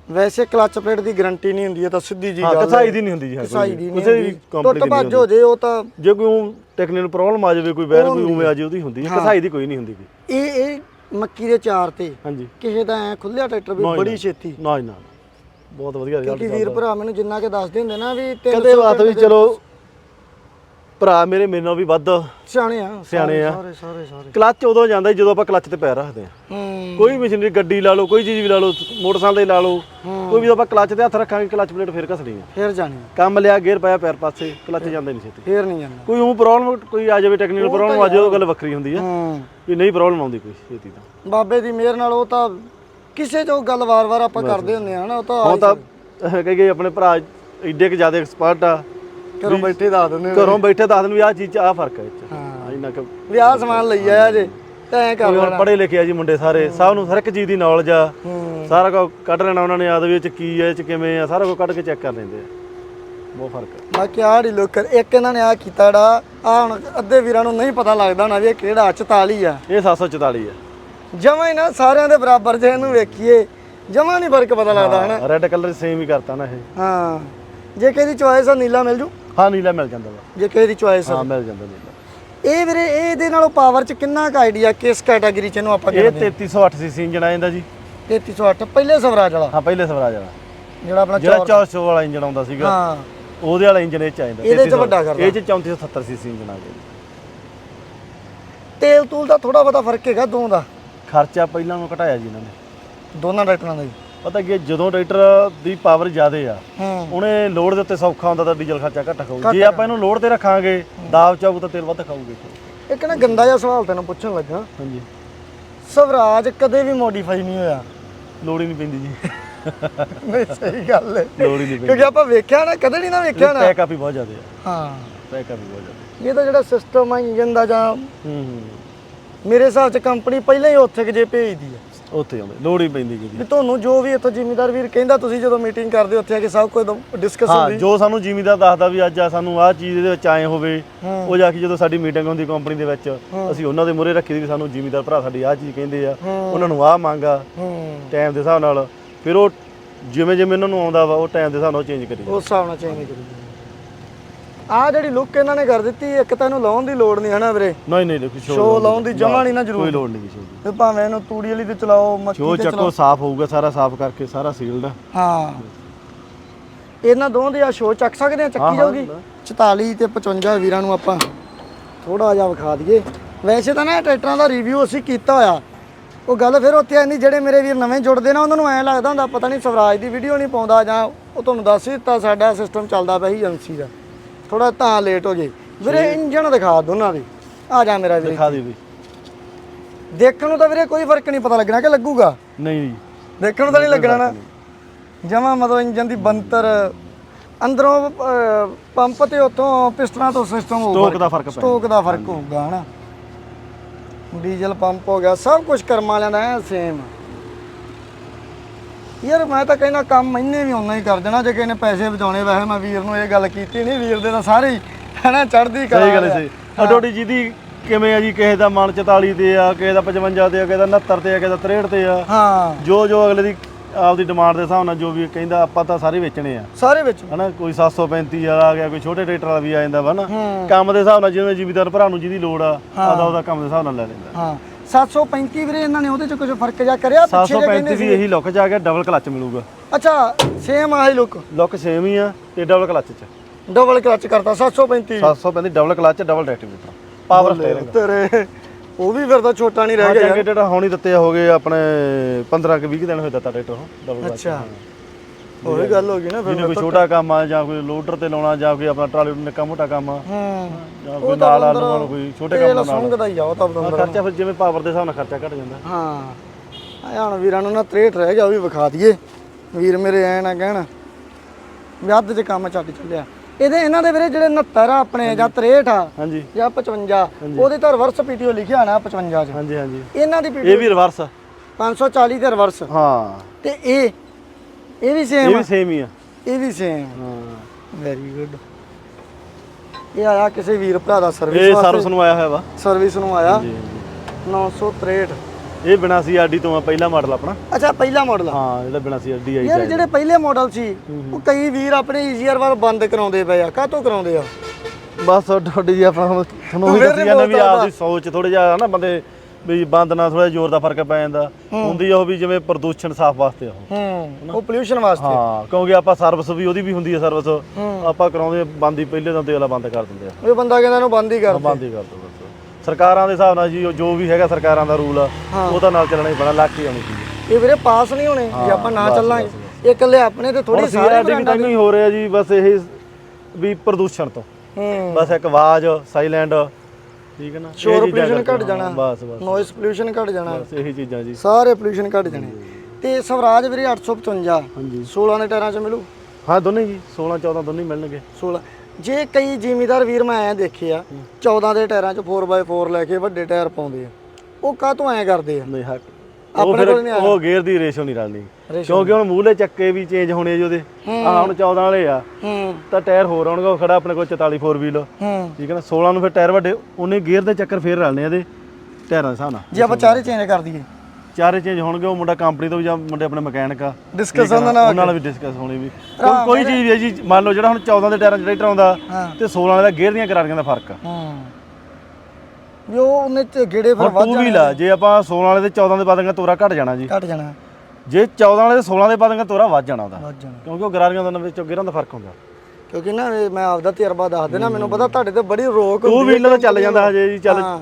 ਵੈਸੇ ਕਲਚ ਪਲੇਟ ਦੀ ਗਾਰੰਟੀ ਨਹੀਂ ਹੁੰਦੀ ਇਹ ਤਾਂ ਸਿੱਧੀ ਜੀ ਹਾਂ ਗੱਲ ਕਸਾਈ ਦੀ ਨਹੀਂ ਹੁੰਦੀ ਜੀ ਹਾਂ, ਕਸਾਈ ਦੀ ਨਹੀਂ। ਕਿਸੇ ਵੀ ਟੁੱਟ ਭੱਜ ਹੋ ਜੇ ਉਹ ਤਾਂ ਜੇ ਕੋਈ ਟੈਕਨੀਕਲ ਪ੍ਰੋਬਲਮ ਆ ਜਾਵੇ ਕੋਈ ਵੈਰ ਕੋਈ ਉਵੇਂ ਆ ਜਾਵੇ ਉਹਦੀ ਹੁੰਦੀ। ਹੈ। ਕਸਾਈ ਦੀ ਕੋਈ ਨਹੀਂ ਹੁੰਦੀ। ਇਹ ਇਹ ਮੱਕੀ ਦੇ ਚਾਰ ਤੇ। ਹਾਂਜੀ। ਕਿਸੇ ਦਾ ਐ ਖੁੱਲਿਆ ਟਰੈਕਟਰ ਵੀ ਬੜੀ ਛੇਤੀ। ਨਾ ਜੀ, ਨਾ। ਬਹੁਤ ਵਧੀਆ ਰਿਜ਼ਲਟ ਕਿਉਂਕਿ ਵੀਰ ਭਰਾ ਮੈਨੂੰ ਜਿੰਨਾ ਕਿ ਦੱਸਦੇ ਹੁੰਦੇ ਨਾ ਵੀ ਤਿੰਨ ਕਦੇ ਬਾਤ ਵੀ ਚਲੋ ਭਰਾ ਮੇਰੇ ਮੈਨੂੰ ਵੀ ਵੱਧ ਸਿਆਣੇ ਆ ਸਿਆਣੇ ਆ। ਸਾਰੇ ਸਾਰੇ ਸਾਰੇ। ਕਲੱਚ ਉਦੋਂ ਜਾਂਦਾ ਜੀ ਜਦੋਂ ਆਪਾਂ ਕਲੱਚ ਤੇ ਪੈਰ ਰੱਖਦੇ ਆ ਹੂੰ। ਕੋਈ ਮਸ਼ੀਨਰੀ ਗੱਡੀ ਲਾ ਲਓ ਕੋਈ ਚੀਜ਼ ਵੀ ਲਾ ਲਓ ਮੋਟਰਸਾਈਕਲ ਤੇ ਲਾ ਲਓ ਕੋਈ ਵੀ ਜਦੋਂ ਆਪਾਂ ਕਲੱਚ ਤੇ ਹੱਥ ਰੱਖਾਂਗੇ ਕਲੱਚ ਪਲੇਟ ਫੇਰ ਘਸਣੀ ਆ। ਫੇਰ ਜਾਣੀ ਕੰਮ ਲਿਆ ਗੇਅਰ ਪਾਇਆ ਪੈਰ ਪਾਸੇ ਕਲੱਚ ਜਾਂਦਾ ਨਹੀਂ ਛੇਤੀ। ਫੇਰ ਨਹੀਂ ਜਾਂਦਾ। ਕੋਈ ਉਹ ਪ੍ਰੋਬਲਮ ਕੋਈ ਆ ਜਾਵੇ ਟੈਕਨੀਕਲ ਪ੍ਰੋਬਲਮ ਆ ਜਾਵੇ ਉਹ ਗੱਲ ਵੱਖਰੀ ਹੁੰਦੀ ਆ। ਹੂੰ। ਵੀ ਨਹੀਂ ਪ੍ਰੋਬਲਮ ਆਉਂਦੀ ਕੋਈ ਛੇਤੀ ਤਾਂ। ਬਾਬੇ ਦੀ ਮਿਹਰ ਨਾਲ ਉਹ ਤਾਂ ਕਿਸੇ ਜੋ ਗੱਲ ਵਾਰ-ਵਾਰ ਆਪਾਂ ਕਰਦੇ ਹੁੰਦੇ ਆ ਨਾ ਉਹ ਤਾਂ ਹੁਣ ਤਾਂ ਕਹੀ ਆਪਣੇ ਭਰਾ ਏਡੇ ਕਿ ਜ਼ਿਆਦਾ ਐਕਸਪਰਟ ਆ ਘਰੋਂ ਬੈਠੇ ਦੱਸ ਦਿੰਦੇ ਘਰੋਂ ਬੈਠੇ ਦੱਸ ਦੇਣ ਵੀ ਆਹ ਚੀਜ਼ 'ਚ ਆਹ ਫ਼ਰਕ ਹੈ ਇਹ 'ਚ ਹਾਂ ਇੰਨਾ ਕਿ ਵੀ ਆਹ ਸਮਾਨ ਲਈ ਆਇਆ ਜੇ ਤਾਂ ਐ ਕਰ ਲੈਣਾ। ਪੜੇ ਲਿਖੇ ਆ ਜੀ ਮੁੰਡੇ ਸਾਰੇ ਸਭ ਨੂੰ ਹਰ ਇੱਕ ਚੀਜ਼ ਦੀ ਨੌਲੇਜ ਆ। ਹੂੰ। ਸਾਰਾ ਕੁਝ ਕੱਢ ਲੈਣਾ ਉਹਨਾਂ ਨੇ ਯਾਦ ਵੀ ਇਹ 'ਚ ਕੀ ਹੈ ਇਹ 'ਚ ਕਿਵੇਂ ਆ ਸਾਰਾ ਕੁਝ ਕੱਢ ਕੇ ਚੈੱਕ ਕਰ ਲੈਂਦੇ ਆ। ਬਹੁਤ ਫ਼ਰਕ ਹੈ ਬਾਕੀ ਆਹ ਢੀ ਲੋਕਰ ਇੱਕ ਇਹਨਾਂ ਨੇ ਆ ਕੀਤਾ ੜਾ ਆ ਹੁਣ ਅੱਧੇ ਵੀਰਾਂ ਨੂੰ ਨਹੀਂ ਪਤਾ ਲੱਗਦਾ ਹੋਣਾ ਵੀ ਇਹ ਕਿਹੜਾ 44 ਆ। ਇਹ 744 ਆ। ਜਮਾ ਹੀ ਨਾ ਸਾਰਿਆਂ ਦੇ ਬਰਾਬਰ ਜੇ ਇਹਨੂੰ ਵੇਖੀਏ ਜਮਾ ਨਹੀਂ ਫ਼ਰਕ ਪਤਾ ਲੱਗਦਾ ਹਨਾ। ਰੈੱਡ ਕਲਰ ਸੇਮ ਹੀ ਕਰਤਾ ਨਾ ਇਹ। ਹਾਂ। ਜੇ ਕਿਸੇ ਦੀ ਚੁਆਇਸ ਆ ਨੀਲਾ ਮਿਲ ਜੂ। ਹਾਂ ਨੀਲਾ ਮਿਲ ਜਾਂਦਾ ਵਾ। ਜੇ ਕਿਸੇ ਦੀ ਚੁਆਇਸ ਆ। ਹਾਂ ਮਿਲ ਜਾਂਦਾ ਨੀਲਾ। ਇਹ ਵੀਰੇ ਇਹ ਇਹਦੇ ਨਾਲੋਂ ਪਾਵਰ ਚ ਕਿੰਨਾ ਕੁ ਆਈਡੀਆ ਕਿਸ ਕੈਟਾਗਰੀ ਚ ਇਹਨੂੰ ਆਪਾਂ ਇਹ 3308 ਸੀਸੀ ਇੰਜਨ ਆ ਜਾਂਦਾ ਜੀ। 3308 ਪਹਿਲੇ ਸਵਰਾਜ ਵਾਲਾ। ਹਾਂ ਪਹਿਲੇ ਸਵਰਾਜ ਵਾਲਾ। ਜਿਹੜਾ ਆਪਣਾ ਜਿਹੜਾ 400 ਵਾਲਾ ਇੰਜਨ ਆਉਂਦਾ ਸੀਗਾ ਹਾਂ। ਉਹਦੇ ਵਾਲਾ ਇੰਜਨ ਇਹ ਚ ਆ ਜਾਂਦਾ। ਇਹਦੇ ਚ 3300 ਵੱਡਾ ਕਰਦਾ। ਇਹ ਚ 3470 ਸੀਸੀ ਇੰਜਨ ਆ ਗਿਆ ਜੀ। ਤੇਲ ਤੂਲ ਦਾ ਥੋੜਾ ਬਹੁਤਾ ਫ਼ਰਕ ਹੈਗਾ ਦੋਵਾਂ ਦਾ। ਖਰਚਾ ਪਹਿਲਾਂ ਨੂੰ ਘਟਾਇਆ ਜੀ ਇਹਨਾਂ ਨੇ। ਦੋਨਾਂ ਟਰੈਕਟਰਾਂ ਦਾ ਹੀ ਪਤਾ ਕੀ ਜਦੋਂ ਟਰੈਕਟਰ ਦੀ ਪਾਵਰ ਜ਼ਿਆਦੇ ਆ ਹੂੰ। ਉਹਨੇ ਲੋਡ ਦੇ ਉੱਤੇ ਸੌਖਾ ਹੁੰਦਾ ਤਾਂ ਡੀਜ਼ਲ ਖਰਚਾ ਘੱਟ ਖਾਊ ਜੇ ਆਪਾਂ ਇਹਨੂੰ ਲੋਡ ਤੇ ਰੱਖਾਂਗੇ ਦਾਬ ਚਾਊ ਤਾਂ ਤੇਲ ਵੱਧ ਖਾਊਗੇ ਇੱਕ ਨਾ ਗੰਦਾ ਜਿਹਾ ਸਵਾਲ ਤੈਨੂੰ ਪੁੱਛਣ ਲੱਗਾ। ਹਾਂਜੀ। ਸਵਰਾਜ ਕਦੇ ਵੀ ਮੋਡੀਫਾਈ ਨਹੀਂ ਹੋਇਆ। ਲੋੜ ਹੀ ਨਹੀਂ ਪੈਂਦੀ ਜੀ। ਨਹੀਂ ਸਹੀ ਗੱਲ ਹੈ। ਲੋੜ ਹੀ ਨਹੀਂ ਪੈਂਦੀ। ਕਿਉਂਕਿ ਆਪਾਂ ਵੇਖਿਆ ਨਾ ਕਦੇ ਨਹੀਂ ਨਾ ਵੇਖਿਆ ਨਾ। ਪੈਕ ਅਪ ਹੀ ਬਹੁਤ ਜ਼ਿਆਦੇ ਆ। ਹਾਂ। ਪੈਕ ਅਪ ਹੀ ਬਹੁਤ ਜ਼ਿਆਦੇ ਇਹ ਤਾਂ ਜਿਹੜਾ ਸਿਸਟਮ ਆ ਇੰਜਨ ਦਾ ਜਾਂ ਹੂੰ ਹੂੰ। ਮੇਰੇ ਹਿਸਾਬ ਚ ਕੰਪਨੀ ਪਹਿਲਾਂ ਹੀ ਉੱਥੇ ਕਿ ਜੇ ਭੇਜਦੀ ਹੈ ਉੱਥੇ ਆਉਂਦੇ ਲੋੜ ਹੀ ਪੈਂਦੀ ਵੀ ਤੁਹਾਨੂੰ ਜੋ ਵੀ ਇੱਥੋਂ ਜ਼ਿਮੀਦਾਰ ਵੀਰ ਕਹਿੰਦਾ ਤੁਸੀਂ ਜਦੋਂ ਮੀਟਿੰਗ ਕਰਦੇ ਹੋ ਉੱਥੇ ਆ ਕੇ ਸਭ ਕੁਝ ਡਿਸਕਸ ਹਾਂ ਹੁੰਦੀ। ਜੋ ਸਾਨੂੰ ਜ਼ਿਮੀਦਾਰ ਦੱਸਦਾ ਵੀ ਅੱਜ ਆ ਸਾਨੂੰ ਆਹ ਚੀਜ਼ ਦੇ ਵਿੱਚ ਆਏ ਹੋਵੇ ਉਹ ਜਾ ਕੇ ਜਦੋਂ ਸਾਡੀ ਮੀਟਿੰਗ ਹੁੰਦੀ ਕੰਪਨੀ ਦੇ ਵਿੱਚ ਅਸੀਂ ਉਹਨਾਂ ਦੇ ਮੂਹਰੇ ਰੱਖੀ ਦੀ ਵੀ ਸਾਨੂੰ ਜ਼ਿਮੀਦਾਰ ਭਰਾ ਸਾਡੀ ਆਹ ਚੀਜ਼ ਕਹਿੰਦੇ ਆ ਉਹਨਾਂ ਨੂੰ ਆਹ ਮੰਗਾ ਹੂੰ। ਟਾਈਮ ਦੇ ਹਿਸਾਬ ਨਾਲ। ਫਿਰ ਉਹ ਜਿਵੇਂ ਜਿਵੇਂ ਉਹਨਾਂ ਨੂੰ ਆਉਂਦਾ ਵਾ ਉਹ ਟਾਈਮ ਦੇ ਹਿਸਾਬ ਨਾਲ ਚੇਂਜ ਕਰੀ ਉਸ ਹਿਸਾਬ ਨਾਲ ਚੇਂਜ ਕਰੀ ਆ ਜਿਹੜੀ ਲੁੱਕ ਇਹਨਾਂ ਨੇ ਕਰ ਦਿੱਤੀ ਇੱਕ ਤਾਂ ਇਹਨੂੰ ਲਾਉਣ ਦੀ ਲੋੜ ਨਹੀਂ ਹਨਾ ਵੀਰੇ? ਨਹੀਂ ਨਹੀਂ ਦੇਖੋ ਸ਼ੋ ਸ਼ੋ ਲਾਉਣ ਦੀ ਜਮਾ ਨਹੀਂ ਨਾ ਕੋਈ ਜ਼ਰੂਰ। ਲੋੜ ਨਹੀਂ ਸ਼ੋ ਦੀ। ਤੇ ਭਾਵੇਂ ਇਹਨੂੰ ਤੂੜੀ ਵਾਲੀ ਤੇ ਚਲਾਓ ਮੱਕੀ ਸ਼ੋ ਤੇ ਚੱਕੋ ਸਾਫ਼ ਹੋਊਗਾ ਸਾਰਾ ਸਾਫ਼ ਕਰਕੇ ਸਾਰਾ ਸੀਲਡ ਹਾਂ। ਇਹਨਾਂ ਦੋਵਾਂ ਦੇ ਆ ਸ਼ੋ ਚੱਕ ਸਕਦੇ ਆ? ਚੱਕੀ ਜਾਊਗੀ? 44 ਤੇ 55 ਵੀਰਾਂ ਨੂੰ ਆਪਾਂ ਥੋੜਾ ਜਿਹਾ ਵਿਖਾ ਦਈਏ। ਵੈਸੇ ਤਾਂ ਨਾ ਟਰੈਕਟਰਾਂ ਦਾ ਰਿਵਿਊ ਅਸੀਂ ਕੀਤਾ ਹੋਇਆ। ਉਹ ਗੱਲ ਫਿਰ ਉੱਥੇ ਆਂਦੀ ਜਿਹੜੇ ਮੇਰੇ ਵੀਰ ਨਵੇਂ ਜੁੜਦੇ ਨਾ ਉਹਨਾਂ ਨੂੰ ਐਂ ਲੱਗਦਾ ਹੁੰਦਾ ਪਤਾ ਨਹੀਂ ਸਵਰਾਜ ਦੀ ਵੀਡੀਓ ਨਹੀਂ ਪਾਉਂਦਾ ਜਾਂ ਉਹ ਤੁਹਾਨੂੰ ਦੱਸ ਦਿੱਤਾ ਸਾਡਾ ਸਿਸਟਮ ਚੱਲਦਾ ਪਿਆ ਸੀ ਏਜੰਸੀ ਦਾ। ਥੋੜਾ ਤਾਂ ਲੇਟ ਹੋ ਗਏ ਵੀਰੇ ਇੰਜਣ ਦਿਖਾ ਦੋਨਾਂ ਦੇ। ਆ ਜਾ ਮੇਰਾ ਵੀਰੇ। ਦਿਖਾ ਦੇ ਵੀ। ਦੇਖਣ ਨੂੰ ਤਾਂ ਵੀਰੇ ਕੋਈ ਫ਼ਰਕ ਨਹੀਂ ਪਤਾ ਲੱਗਣਾ ਕਿ ਲੱਗੂਗਾ। ਨਹੀਂ ਜੀ ਦੇਖਣ ਨੂੰ ਤਾਂ ਨਹੀਂ ਲੱਗਣਾ ਨਾ। ਜਮਾ ਮਤਲਬ ਇੰਜਨ ਦੀ ਬੰਤਰ ਅੰਦਰੋਂ ਪੰਪ ਤੇ ਉੱਥੋਂ ਪਿਸਟਨਾਂ ਤੋਂ ਸਿਸਟਮ ਹੋਊਗਾ। ਸਟੋਕ ਦਾ ਫ਼ਰਕ ਪੈ ਸਟੋਕ ਦਾ ਫ਼ਰਕ ਹੋਊਗਾ ਹਨਾ। ਡੀਜ਼ਲ ਪੰਪ ਹੋ ਗਿਆ ਸਭ ਕੁਝ ਕਰਮ ਵਾਲਿਆਂ ਦਾ ਹੈ ਸੇਮ ਯਾਰ ਮੈਂ ਤਾਂ ਕਹਿੰਦਾ ਕੰਮ ਇੰਨੇ ਵੀ ਉਨਾ ਹੀ ਕਰ ਦੇਣਾ ਜੇ ਕਿਸੇ ਨੇ ਪੈਸੇ ਬਚਾਉਣੇ ਵੈਸੇ ਮੈਂ ਵੀਰ ਨੂੰ ਇਹ ਗੱਲ ਕੀਤੀ ਨਹੀਂ ਵੀਰ ਦੇ ਤਾਂ ਸਾਰੇ ਹੀ ਹਨਾ ਚੜਦੀ ਕਲਾ ਸਹੀ ਗੱਲ ਸਹੀ। ਅਡੋਡੀ ਜਿਹਦੀ ਕਿਵੇਂ ਆ ਜੀ ਕਿਸੇ ਦਾ ਮਨ 44 ਤੇ ਆ ਕਿਸੇ ਦਾ 55 ਤੇ ਆ ਕਿਸੇ ਦਾ 69 ਤੇ ਆ ਕਿਸੇ ਦਾ 63 ਤੇ ਆ। ਹਾਂ। ਜੋ ਜੋ ਅਗਲੇ ਦੀ ਆਪਦੀ ਡਿਮਾਂਡ ਦੇ ਹਿਸਾਬ ਨਾਲ ਜੋ ਵੀ ਕਹਿੰਦਾ ਆਪਾਂ ਤਾਂ ਸਾਰੇ ਵੇਚਣੇ ਆ। ਸਾਰੇ ਵਿੱਚ। ਹਨਾ ਕੋਈ 735 ਵਾਲਾ ਆ ਗਿਆ ਕੋਈ ਛੋਟੇ ਟਰੈਕਟਰ ਵਾਲਾ ਵੀ ਆ ਜਾਂਦਾ ਵਾ ਨਾ। ਕੰਮ ਦੇ ਹਿਸਾਬ ਨਾਲ ਜਿਵੇਂ ਜ਼ਿਮੀਦਾਰ ਭਰਾ ਨੂੰ ਜਿਹਦੀ ਲੋੜ ਆ ਆਦਾ ਉਹਦਾ ਕੰਮ ਦੇ ਹਿਸਾਬ ਨਾਲ ਲੈ ਲੈਂਦਾ। ਹਾਂ। 735 ਵੀਰੇ ਇਹਨਾਂ ਨੇ ਉਹਦੇ ਚ ਕੁਝ ਫ਼ਰਕ ਜਾ ਕਰਿਆ? ਪਿੱਛੇ ਜੇ 735 ਵੀ ਇਹੀ ਲੁੱਕ ਆ ਗਿਆ ਡਬਲ ਕਲਚ ਮਿਲੂਗਾ। ਅੱਛਾ ਸੇਮ ਆਹੀ ਲੁੱਕ ਲੁੱਕ ਸੇਮ ਹੀ ਆ ਤੇ ਡਬਲ ਕਲਚ ਚ। ਡਬਲ ਕਲਚ ਕਰਤਾ 735 735 double clutch double ਡੈਕਟੀਵੇਟਰ power steering ਤੇਰੇ ਉਹ ਵੀ ਫਿਰ ਤਾਂ ਛੋਟਾ ਨਹੀਂ ਰਹਿ ਗਿਆ ਯਾਰ। ਹੁਣ ਹੀ ਦਿੱਤੇ ਹੋ ਗਏ ਆਪਣੇ 15 ਕਿ 20 ਦਿਨ ਹੋਏ ਦਿੱਤਾ ਟਰੈਕਟਰ ਉਹ ਡਬਲ ਕਲਚ ਅੱਛਾ। ਉਹੀ ਗੱਲ ਹੋ ਗਈ ਨਾ ਫਿਰ ਜਿਹਨੇ ਕੋਈ ਛੋਟਾ ਕੰਮ ਆ ਜਾਂ ਕੋਈ ਲੋਡਰ ਤੇ ਲਾਉਣਾ ਜਾਂ ਕੋਈ ਆਪਣਾ ਟਰਾਲੀ ਨੂੰ ਨਿੱਕਾ ਮੋਟਾ ਕੰਮ ਆ ਹੂੰ। ਜਾਂ ਕੋਈ ਨਾਲ ਆਲੂ ਵਾਲਾ ਕੋਈ ਛੋਟੇ ਕੰਮ ਤੇਲ ਦਾ ਨਾਲ ਸੰਗਦਾ ਹੀ ਆ ਉਹ ਤਾਂ ਹਾਂ, ਬੰਦਰ ਖਰਚਾ ਫਿਰ ਜਿਵੇਂ ਪਾਵਰ ਦੇ ਹਿਸਾਬ ਨਾਲ ਖਰਚਾ ਘਟ ਜਾਂਦਾ। ਹਾਂ। ਆ ਹੁਣ ਵੀਰਾਂ ਨੂੰ ਨਾ 63 ਰਹਿ ਗਿਆ ਉਹ ਵੀ ਵਿਖਾ ਦਈਏ। ਵੀਰ ਮੇਰੇ ਐ ਨਾ ਕਹਿਣ ਵੀ ਅੱਧ ਚ ਕੰਮ ਚੱਲ ਚੱਲਿਆ। ਇਹਦੇ ਇਹਨਾਂ ਦੇ ਵੀਰੇ ਜਿਹੜੇ 69 ਆ ਆਪਣੇ ਜਾਂ 63 ਆ ਹਾਂਜੀ। ਜਾਂ 55 ਉਹਦੇ ਤਾਂ ਰਿਵਰਸ ਪੀਟੀਓ ਲਿਖਿਆ ਨਾ 55 ਚ। ਹਾਂਜੀ ਹਾਂਜੀ। ਇਹਨਾਂ ਦੀ ਇਹ ਪੀਟੀਓ ਵੀ ਰਿਵਰਸ 540 ਤੇ ਰਿਵਰਸ। ਹਾਂ। ਤੇ ਇਹ ਇਹ ਵੀ ਇਹ ਸੇਮ ਵੀ ਸੇਮ ਹੀ ਆ। ਇਹ ਵੀ ਸੇਮ ਹਾਂ। ਵੈਰੀ ਗੁੱਡ ਇਹ ਆਇਆ ਕਿਸੇ ਵੀਰ ਭਰਾ ਦਾ ਸਰਵਿਸ ਇਹ ਸਰਵਿਸ ਨੂੰ ਆਇਆ ਹੋਇਆ ਵਾ। ਸਰਵਿਸ ਨੂੰ ਆਇਆ। ਜੀ 963 ਇਹ ਬਿਨਾ ਸੀ ਆਡੀ ਤੋਂ ਆ ਪਹਿਲਾ ਮਾਡਲ ਆਪਣਾ। ਅੱਛਾ ਪਹਿਲਾ ਮਾਡਲ ਹਾਂ ਇਹਦਾ ਬਿਨਾ ਸੀ ਆਡੀ ਆਈ ਯਾਰ ਜਿਹੜੇ ਪਹਿਲੇ ਮਾਡਲ ਸੀ ਉਹ ਕਈ ਵੀਰ ਆਪਣੇ ਈਜ਼ੀਅਰ ਵਾਲ ਬੰਦ ਕਰਾਉਂਦੇ ਪਏ ਆ। ਕਾਹਤੋਂ ਕਰਾਉਂਦੇ ਆ? ਬਸ ਤੁਹਾਡੀ ਜੀ ਆਪਾਂ ਹੁਣ ਤੁਹਾਨੂੰ ਉਹੀ ਦੱਸੀ ਨੀ ਜਾਂਦੇ ਵੀ ਆਪਦੀ ਸੋਚ ਥੋੜਾ ਜਿਹਾ ਨਾ ਬੰਦੇ ਵੀ ਬੰਦ ਨਾਲ ਥੋੜਾ ਜ਼ੋਰ ਦਾ ਫ਼ਰਕ ਪੈ ਜਾਂਦਾ। ਹੁੰਦੀ ਆ ਉਹ ਵੀ ਜਿਵੇਂ ਪ੍ਰਦੂਸ਼ਣ ਸਾਫ਼ ਵਾਸਤੇ ਆ ਉਹ। ਹੂੰ ਉਹ ਪੋਲੂਸ਼ਨ ਵਾਸਤੇ। ਹਾਂ ਕਿਉਂਕਿ ਆਪਾਂ ਸਰਵਿਸ ਵੀ ਉਹਦੀ ਵੀ ਹੁੰਦੀ ਹੈ। ਸਰਵਿਸ ਆਪਾਂ ਕਰਾਉਂਦੇ ਬੰਦ ਪਹਿਲੇ ਦਿਨ ਤੇ ਵਾਲਾ ਬੰਦ ਕਰ ਦਿੰਦੇ ਆ। ਉਹ ਬੰਦਾ ਕਹਿੰਦਾ ਇਹਨੂੰ ਬੰਦ ਹੀ ਕਰ ਬੰਦ ਹੀ ਕਰ ਦੋ ਬਸ। ਸਰਕਾਰਾਂ ਦੇ ਹਿਸਾਬ ਨਾਲ ਜੀ ਉਹ ਜੋ ਵੀ ਹੈਗਾ ਸਰਕਾਰਾਂ ਦਾ ਰੂਲ ਆ ਉਹਦਾ ਨਾਲ ਚੱਲਣਾ ਹੀ ਪੈਣਾ ਲੱਗ ਕੇ ਆਉਣੀ ਚਾਹੀਦੀ ਇਹ ਵੀਰੇ ਪਾਸ ਨਹੀਂ ਹੋਣੇ ਜੇ ਆਪਾਂ ਨਾ ਚੱਲਾਂਗੇ। ਇਹ ਇਕੱਲੇ ਆਪਣੇ ਤੇ ਥੋੜੀ ਹੁਣ ਸਾਰੇ ਸੀਆਰਡੀ ਵੀ ਤਾਂ ਹੀ ਹੋ ਰਿਹਾ ਜੀ ਬਸ ਇਹ ਵੀ ਪ੍ਰਦੂਸ਼ਣ ਤੋਂ। ਹੂੰ। ਬਸ ਇੱਕ ਆਵਾਜ਼ ਸਾਇਲੈਂਟ ਠੀਕ ਹੈ ਨਾ? ਇਹ ਸ਼ੋਰ ਚੀਜ਼ਾਂ ਪੋਲੂਸ਼ਨ ਕਰਕੇ, ਘਟ ਜਾਣਾ ਹਾਂ, ਬਸ ਬਸ। ਨੋਇਸ ਪੋਲੂਸ਼ਨ ਘਟ ਜਾਣਾ। ਬਸ ਇਹੀ ਚੀਜ਼ਾਂ ਜੀ। ਸਾਰੇ ਪੋਲੂਸ਼ਨ ਘਟ ਜਾਣੇ। ਤੇ ਸਵਰਾਜ ਵੀਰੇ 855 ਹਾਂਜੀ। 16 ਦੇ ਟਾਇਰਾਂ 'ਚ ਮਿਲੂ? ਹਾਂ ਦੋਨੇ ਜੀ 16 14 ਦੋਨੇ ਹੀ ਮਿਲਣਗੇ। 16 ਜੇ ਕਈ ਜ਼ਿਮੀਦਾਰ ਵੀਰ ਮੈਂ ਐ ਦੇਖੇ ਆ 14 ਦੇ ਟਾਇਰਾਂ 'ਚ 4x4 ਲੈ ਕੇ ਵੱਡੇ ਟਾਇਰ ਪਾਉਂਦੇ ਆ। ਉਹ ਕਾਹਤੋਂ ਐ ਕਰਦੇ ਆ? ਨਹੀਂ ਹੱਕ ਆਪਣੇ ਫਿਰ ਕੋਲ ਨਹੀਂ ਆਇਆ। ਉਹ ਗੇਅਰ ਦੀ ਰੇਸ਼ੋ ਨਹੀਂ ਰਲਣੀ Ratio ਕਿਉਂਕਿ ਹੁਣ ਮੂਹਲੇ ਚੱਕੇ ਵੀ ਚੇਂਜ ਹੋਣੇ ਜੀ ਉਹਦੇ। ਆ ਹੁਣ 14 ਵਾਲੇ ਆ। ਹੂੰ। ਤਾਂ ਟਾਇਰ ਹੋਰ ਆਉਣਗੇ ਉਹ ਖੜਾ ਆਪਣੇ ਕੋਲ 44 4 ਵੀਲ ਹੂੰ। ਠੀਕ ਹੈ ਨਾ? 16 ਨੂੰ ਫਿਰ ਟਾਇਰ ਵੱਡੇ ਉਹਨੇ ਗੇਅਰ ਦੇ ਚੱਕਰ ਫੇਰ ਰਲਣੇ ਇਹਦੇ ਟਾਇਰਾਂ ਦੇ ਹਿਸਾਬ ਨਾਲ। ਜੇ ਆਪਾਂ ਚਾਰੇ ਚੇਂਜ ਕਰ ਦਈਏ। ਚਾਰੇ ਚੇਂਜ ਹੋਣਗੇ ਉਹ ਮੁੰਡਾ ਕੰਪਨੀ ਤੋਂ ਵੀ ਜਾਂ ਮੁੰਡੇ ਆਪਣੇ ਮਕੈਨਿਕ ਆ। ਨਾ, ਉਹਨਾਂ ਨਾਲ ਉਹਨਾਂ ਨਾਲ ਵੀ ਡਿਸਕਸ ਹੋਣੀ ਵੀ। ਕੋਈ- ਕੋਈ ਚੀਜ਼ ਵੀ ਹੈ ਜੀ ਮੰਨ ਲਓ ਜਿਹੜਾ ਹੁਣ 14 ਦੇ ਟਾਇਰਾਂ 'ਚ ਟਰੈਕਟਰ ਆਉਂਦਾ ਹਾਂ। ਤੇ 16 ਵਾਲੇ ਦਾ ਗੇਅਰ ਦੀਆਂ ਕਰਾਰੀਆਂ ਦਾ ਫ਼ਰਕ ਆ। ਹੂੰ। ਵੀ ਉਹ ਉਹਨੇ ਚ ਗੇੜੇ ਫਿਰ ਹੁਣ ਵੱਧ ਟੂ ਵੀਲ ਆ। ਜੇ ਆਪਾਂ 16 ਵਾਲੇ ਦੇ 14 ਦੇ ਪਾਦਾਂਗੇ ਤੋਰਾ ਘਟ ਜਾਣਾ ਜੀ। ਘਟ ਜਾਣਾ। ਜੇ 14 ਵਾਲੇ ਦੇ 16 ਦੇ ਪਾਦਾਂਗੇ ਤੋਰਾ ਵੱਧ ਜਾਣਾ ਉਹਦਾ। ਵੱਧ ਜਾਣਾ। ਕਿਉਂਕਿ ਉਹ ਗਰਾਰੀਆਂ ਦਾ ਵਿੱਚ ਗੇਅਰਾਂ ਦਾ ਫ਼ਰਕ ਹੁੰਦਾ। ਕਿਉਂਕਿ ਨਾ ਇਹ ਮੈਂ ਆਪਦਾ ਤਜਰਬਾ ਦੱਸ ਦੇਣਾ ਮੈਨੂੰ ਪਤਾ ਤੁਹਾਡੇ ਤੇ ਬੜੀ ਰੋਕ ਹੁੰਦੀ ਹੈ ਵੀਲ ਦਾ ਚੱਲ ਜਾਂਦਾ ਹਜੇ ਜੀ ਚੱਲ ਹਾਂ।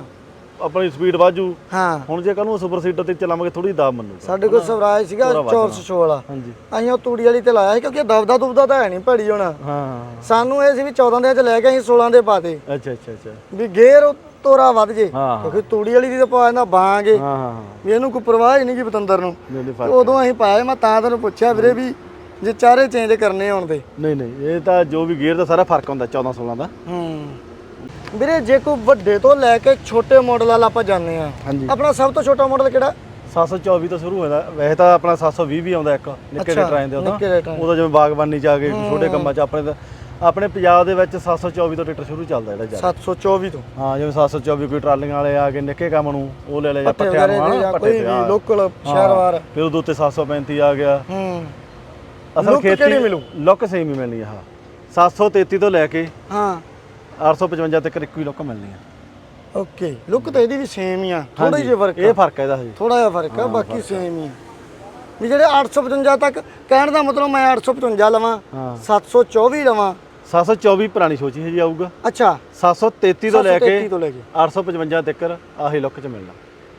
ਆਪਣੀ ਸਪੀਡ ਵਾਜੂ ਹਾਂ। ਹੁਣ ਜੇ ਕੱਲ ਨੂੰ ਸੁਪਰ ਸੀਟਰ ਤੇ ਚਲਾਵਾਂਗੇ ਥੋੜੀ ਦਾਬ ਮੰਨੂਗਾ। ਸਾਡੇ ਕੋਲ ਸਵਰਾਜ ਸੀਗਾ ਚੌਰਸ ਸ਼ੋ ਵਾਲਾ। ਹਾਂਜੀ। ਅਸੀਂ ਉਹ ਤੂੜੀ ਵਾਲੀ ਤੇ ਲਾਇਆ ਸੀ ਕਿਉਂਕਿ ਦਬਦਾ ਦੁਬਦਾ ਤਾਂ ਹੈ ਨਹੀਂ ਭੜੀ ਹੋਣਾ। ਹਾਂ। ਸਾਨੂੰ ਇਹ ਸੀ ਵੀ 14 ਦੇ ਚ ਲੈ ਕੇ ਅਸੀਂ 16 ਦੇ ਪਾਤੇ ਅੱਛਾ ਅੱਛਾ ਅੱਛਾ। ਵੀ ਗੇਅਰ ਉਹ ਤੋਰਾ ਵੱਧ ਜੇ। ਹਾਂ ਕਿਉਂਕਿ ਤੂੜੀ ਵਾਲੀ ਦੀ ਤਾਂ ਪਾ ਜਾਂਦਾ ਬਾਂਗੇ। ਹਾਂ ਹਾਂ ਹਾਂ। ਵੀ ਇਹਨੂੰ ਕੋਈ ਪਰਵਾਹ ਹੀ ਨਹੀਂ ਕਿ ਪਤੰਦਰ ਨੂੰ। ਨਹੀਂ ਨਹੀਂ ਤੇ ਫ਼ਰਕ ਉਦੋਂ ਅਸੀਂ ਪਾਇਆ ਮੈਂ ਤਾਂ ਤੈਨੂੰ ਪੁੱਛਿਆ ਵੀਰੇ ਵੀ ਜੇ ਚਾਰੇ ਚੇਂਜ ਕਰਨੇ ਹੋਣ ਤੇ ਨਹੀਂ ਨਹੀਂ ਇਹ ਤਾਂ ਜੋ ਵੀ ਗੇਅਰ ਦਾ ਸਾਰਾ ਫ਼ਰਕ ਹੁੰਦਾ 14 16 ਦਾ। ਹੂੰ। ਵੀਰੇ ਜੇ ਕੋਈ ਵੱਡੇ ਤੋਂ ਲੈ ਕੇ ਛੋਟੇ ਮਾਡਲ ਵਾਲਾ ਆਪਾਂ ਜਾਂਦੇ ਆ ਹਾਂਜੀ। ਆਪਣਾ ਸਭ ਤੋਂ ਛੋਟਾ ਮਾਡਲ ਕਿਹੜਾ? 724 ਤੋਂ ਸ਼ੁਰੂ ਹੋਇਆ। ਵੈਸੇ ਤਾਂ ਆਪਣਾ 720 ਵੀ ਆਉਂਦਾ ਇੱਕ ਨਿੱਕੇ ਅੱਛਾ, ਦੇ ਨਿੱਕੇ ਰੇਟ ਆਏ। ਉਹਦਾ ਜਿਵੇਂ ਬਾਗਬਾਨੀ ਚ ਆ ਗਏ ਛੋਟੇ ਕੰਮਾਂ ਚ ਆਪਣੇ ਤਾਂ ਆਪਣੇ ਪੰਜਾਬ ਦੇ ਵਿੱਚ 724 ਤੋਂ ਟਰੈਕਟਰ ਸ਼ੁਰੂ ਚੱਲਦਾ ਜਿਹੜਾ ਜ਼ਿਆਦਾ 724 ਤੋਂ? ਹਾਂ ਜਿਵੇਂ 724 ਕੋਈ ਟਰਾਲੀਆਂ ਵਾਲੇ ਆ ਗਏ ਨਿੱਕੇ ਕੰਮ ਨੂੰ ਉਹ ਲੈ ਲੈ ਜਾਂ ਪੱਠੇ ਪੱਠਿਆਂ ਨੂੰ ਜਾਂ ਕੋਈ ਵੀ। ਲੋਕਲ ਸ਼ਹਿਰਵਾਰ। ਫਿਰ ਉਹਦੇ ਉੱਤੇ 735 ਆ ਗਿਆ। ਹੂੰ। ਅਸਲ ਲੁੱਕ ਖੇਤੀ ਕਿਹੜੀ ਮਿਲੂ? ਲੁੱਕ ਸੇਮ ਹੀ ਮਿਲਣੀ ਆ ਹਾਂ 733 ਤੋਂ ਲੈ ਕੇ ਹਾਂ। 855 ਤੱਕ ਇੱਕੋ ਹੀ ਲੁੱਕ ਮਿਲਣੀ ਆ। ਓਕੇ। ਲੁੱਕ ਤਾਂ ਇਹਦੀ ਵੀ ਸੇਮ ਹੀ ਆ। ਥੋੜਾ ਜਿਹਾ ਫ਼ਰਕ ਇਹ ਫ਼ਰਕ ਹੈ ਇਹਦਾ ਹਜੇ। ਥੋੜਾ ਜਿਹਾ ਫ਼ਰਕ ਆ ਬਾਕੀ ਸੇਮ ਹੀ ਵੀ ਜਿਹੜੇ 855 ਤੱਕ ਕਹਿਣ ਦਾ ਮਤਲਬ ਮੈਂ 855 ਲਵਾਂ ਹਾਂ। 724 ਲਵਾਂ 724 ਪੁਰਾਣੀ ਸੋਚੀ ਹੈ ਜੀ ਆਊਗਾ। ਅੱਛਾ। 733 ਤੋਂ ਲੈ ਕੇ 733 ਤੋਂ ਲੈ ਕੇ। 855 ਤੱਕ ਆਹੀ ਲੁੱਕ ਚ ਮਿਲਣਾ।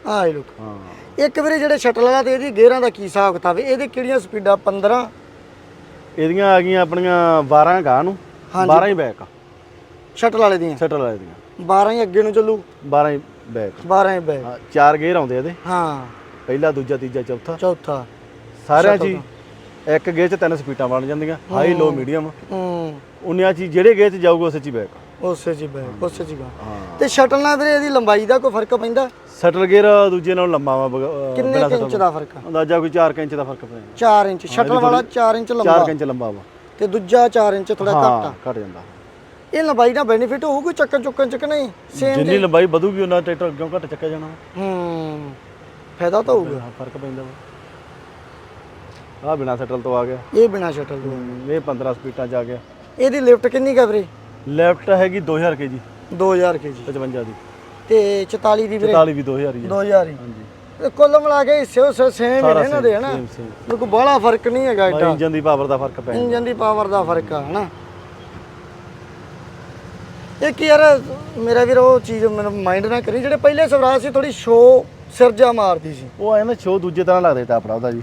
ਆਹ ਲੁੱਕ। ਹਾਂ। ਇੱਕ ਵੀਰੇ ਜਿਹੜੇ ਸ਼ਟਲ ਵਾਲਾ ਤੇ ਇਹਦੀ ਗੇਅਰਾਂ ਦਾ ਕੀ ਹਿਸਾਬ ਕਿਤਾਬ ਇਹਦੇ ਕਿਹੜੀਆਂ ਸਪੀਡਾਂ? 15 ਇਹਦੀਆਂ ਆ ਗਈਆਂ ਆਪਣੀਆਂ 12 ਗਾਂ ਨੂੰ। 12 ਹੀ ਬੈਕ ਸ਼ਟਲ ਵਾਲੇ ਦੀਆਂ? ਸੈਟਲ ਵਾਲੇ ਦੀਆਂ। 12 ਹੀ ਅੱਗੇ ਨੂੰ ਚੱਲੂ? 12 ਹੀ ਬੈਕ 12 ਹੀ ਬੈਕ ਹਾਂ ਚਾਰ ਗੇਅਰ ਆਉਂਦੇ ਇਹਦੇ। ਹਾਂ। ਪਹਿਲਾ ਦੂਜਾ ਤੀਜਾ ਚੌਥਾ। ਚੌਥਾ। ਸਾਰਿਆਂ ਹੀ ਇੱਕ ਗੇਅਰ 'ਚ ਤਿੰਨ ਸਪੀਡਾਂ ਬਣ ਜਾਂਦੀਆਂ। ਹਾਈ ਲੋ ਮੀਡੀਅਮ ਹੂੰ। ਉਨਿਆਂ 'ਚ ਹੀ ਜਿਹੜੇ ਗੇਅਰ 'ਚ ਜਾਊਗਾ ਉਸੇ 'ਚ ਹੀ ਬੈਕ ਉਸੇ ਹੀ ਬੈਕ ਉਸੇ ਹੀ ਗਾ। ਹਾਂ। ਤੇ ਸ਼ਟਲ ਨਾਲ ਵੀਰੇ ਇਹਦੀ ਲੰਬਾਈ ਦਾ ਕੋਈ ਫ਼ਰਕ ਪੈਂਦਾ? ਸੈਟਲ ਗੇਅਰ ਦੂਜੇ ਨਾਲੋਂ ਲੰਮਾ ਵਾ ਬਗ- ਅਹ ਕਿੰਨੇ ਬਿਨਾਂ ਕੁ ਇੰਚ settle ਦਾ ਫ਼ਰਕ? ਆ ਅੰਦਾਜ਼ਾ ਕੋਈ 4 ਇੰਚ ਦਾ ਫ਼ਰਕ ਪੈਂਦਾ 4 ਇੰਚ ਸ਼ਟਲ ਵਾਲਾ 4 ਇੰਚ ਲੰਬਾ। 4 ਇੰਚ ਲੰਬਾ ਵਾ। ਤੇ ਦੂਜਾ 4 ਇੰਚ ਥੋੜਾ ਘੱਟ ਆ। ਘਟ ਜਾਂਦਾ। ਇਹ ਲੰਬਾਈ ਦਾ ਬੈਨੀਫਿਟ ਹੋਊ ਕੋਈ ਚੱਕਣ ਚੁੱਕਣ ਚ ਕਿ ਨਹੀਂ? ਸੇਮ ਜਿੰਨੀ ਲੰਬਾਈ ਵਧੂਗੀ ਉਹਨਾਂ ਟਰੈਕਟਰ ਅੱਗੇ ਘਟ ਚੱਕਿਆ ਜਾਣਾ। ਹੂੰ ਫਾਇਦਾ ਤਾਂ ਹੋਊਗਾ। ਹਾਂ ਫ਼ਰਕ ਪੈਂਦਾ ਵਾ। ਆ ਬਿਨਾ ਸੈਟਲ ਤੋਂ ਆ ਗਿਆ। ਇਹ ਬਿਨਾ ਸ਼ਟਲ ਤੋਂ ਇਹ 15 ਸਪੀਡਾਂ ਚ ਆ ਗਿਆ। ਇਹਦੀ ਲਿਫਟ ਕਿੰਨੀ ਕਾ ਵੀਰੇ? ਲੈਫਟ ਹੈਗੀ 2000 ਕੇ ਜੀ 2000 ਕੇਜੀ। 55 ਦੀ। ਤੇ 44 ਦੀ ਵੀਰੇ? 44 ਵੀ 2000 ਹੀ ਹੈ 2000 ਹੀ। ਹਾਂਜੀ। ਤੇ ਕੁੱਲ ਮਿਲਾ ਕੇ ਹਿੱਸੇ ਉਸੇ ਸੇਮ ਹੀ ਨੇ ਇਹਨਾਂ ਦੇ ਹਨਾ? same, same। ਕੋਈ ਬਾਹਲਾ ਫ਼ਰਕ ਨਹੀਂ ਹੈਗਾ ਏਡਾ ਇੰਜਨ ਦੀ ਪਾਵਰ ਦਾ ਫ਼ਰਕ ਪੈ ਇੰਜਨ ਦੀ ਪਾਵਰ ਦਾ ਫ਼ਰਕ ਆ ਹਨਾ? ਇੱਕ ਯਾਰ ਮੇਰਾ ਵੀਰ ਉਹ ਚੀਜ਼ ਮੈਨੂੰ ਮਾਈਂਡ ਨਾ ਕਰੀ। ਜਿਹੜੇ ਪਹਿਲੇ ਸਵਰਾਜ ਸੀ ਥੋੜੀ ਸ਼ੋ ਸਿਰਜਾ ਮਾਰਦੀ ਸੀ। ਉਹ ਐ ਨਾ ਸ਼ੋ ਦੂਜੇ ਤਰ੍ਹਾਂ ਲੱਗਦਾ ਟਾਪੜਾ ਉਹਦਾ ਜੀ।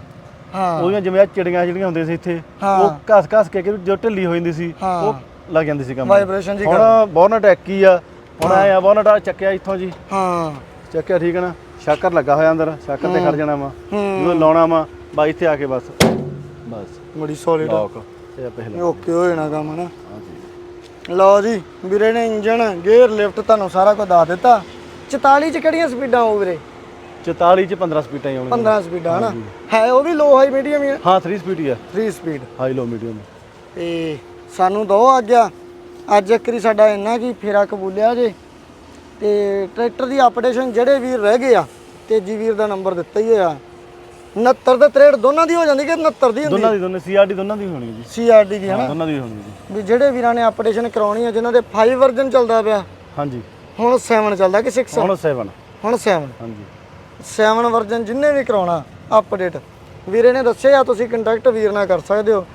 ਹਾਂ। ਉਹਦੀਆਂ ਜਿਵੇਂ ਆ ਚਿੜੀਆਂ ਜਿਹੜੀਆਂ ਹੁੰਦੀਆਂ ਸੀ ਇੱਥੇ ਹਾਂ। ਉਹ ਘਸ ਘਸ ਕੇ ਕਿ ਜੋ ਢਿੱਲੀ ਹੋ ਜਾਂਦੀ ਸੀ ਹਾਂ। ਉਹ ਲੱਗ ਜਾਂਦੀ ਸੀ ਕੰਮ। ਵਾਈਬ੍ਰੇਸ਼ਨ ਜੀ ਹੁਣ ਬੋਨਟ ਹੀ ਆ ਹੁਣ ਐ ਆ ਬੋਨਟ ਆ ਚੱਕਿਆ ਇੱਥੋਂ ਜੀ। ਹਾਂ। ਚੱਕਿਆ ਠੀਕ ਹੈ ਨਾ ਸ਼ਾਕਰ ਲੱਗਾ ਹੋਇਆ ਅੰਦਰ ਸ਼ਾਕਰ ਤੇ ਖੜ ਜਾਣਾ ਵਾ। ਹੂੰ। ਜਦੋਂ ਲਾਉਣਾ ਵਾ ਬਾ ਇੱਥੇ ਆ ਕੇ ਬਸ। ਬਸ। ਬੜੀ ਸੋਲਿਡ ਲੌਕ ਇਹ ਪਹਿਲਾ ਓਕੇ ਹੋ ਜਾਣਾ ਕੰਮ ਹਾਂਜੀ ਲਓ ਜੀ ਵੀਰੇ ਨੇ ਇੰਜਨ ਗੇਅਰ ਲਿਫਟ ਤੁਹਾਨੂੰ ਸਾਰਾ ਕੁਝ ਦੱਸ ਦਿੱਤਾ। 44 ਚ ਕਿਹੜੀਆਂ ਸਪੀਡਾਂ ਹੋਊ ਵੀਰੇ? 44 ਚ 15 ਸਪੀਡਾਂ ਹੀ ਆਉਣਗੀਆਂ। 15 ਸਪੀਡਾਂ ਹਨਾ? ਹੈ ਉਹ ਵੀ ਲੋ ਹਾਈ ਮੀਡੀਅਮ ਹੀ ਆ? ਹਾਂ 3 ਸਪੀਡ ਹੀ ਆ। 3 ਸਪੀਡ ਹਾਈ ਲੋ ਮੀਡੀਅਮ ਤੇ ਸਾਨੂੰ ਦੋ ਆ ਗਿਆ। ਅੱਜ ਇੱਕਰੀ ਸਾਡਾ ਇੰਨਾ ਕੀ ਫੇਰਾ ਕਬੂਲਿਆ ਜੇ। ਤੇ ਟਰੈਕਟਰ ਦੀ ਅਪਡੇਸ਼ਨ ਜਿਹੜੇ ਵੀਰ ਰਹਿ ਗਏ ਆ ਤੇਜੀ ਵੀਰ ਦਾ ਨੰਬਰ ਦਿੱਤਾ ਹੀ ਹੋਇਆ। 69 ਤੇ 63 ਦੋਨਾਂ ਦੀ ਹੋ ਜਾਂਦੀ ਕਿ 69 ਦੀ ਹੁੰਦੀ? ਦੋਨਾਂ ਦੀ ਦੋਨੇ ਸੀਆਰਡੀ ਦੋਨਾਂ ਦੀ ਹੋਣੀ ਜੀ। ਸੀਆਰਡੀ ਦੀ ਹਨਾ? ਦੋਨਾਂ ਦੀ ਹੋਣੀ ਜੀ। ਵੀ ਜਿਹੜੇ ਵੀਰਾਂ ਨੇ ਅਪਡੇਸ਼ਨ ਕਰਾਉਣੀ ਆ ਜਿਨ੍ਹਾਂ ਦੇ 5 ਵਰਜ਼ਨ ਚੱਲਦਾ ਪਿਆ। ਹਾਂਜੀ। ਹੁਣ 7 ਚੱਲਦਾ ਕਿ 6 ਹੁਣ 7 ਹੁਣ 7 ਹਾਂਜੀ। 7 ਵਰਜ਼ਨ ਜਿੰਨੇ ਵੀ ਕਰਾਉਣਾ ਅਪਡੇਟ ਵੀਰੇ ਨੇ ਦੱਸਿਆ ਤੁਸੀਂ ਕੰਟੈਕਟ ਵੀਰ ਨਾਲ ਕਰ ਸਕਦੇ ਹੋ।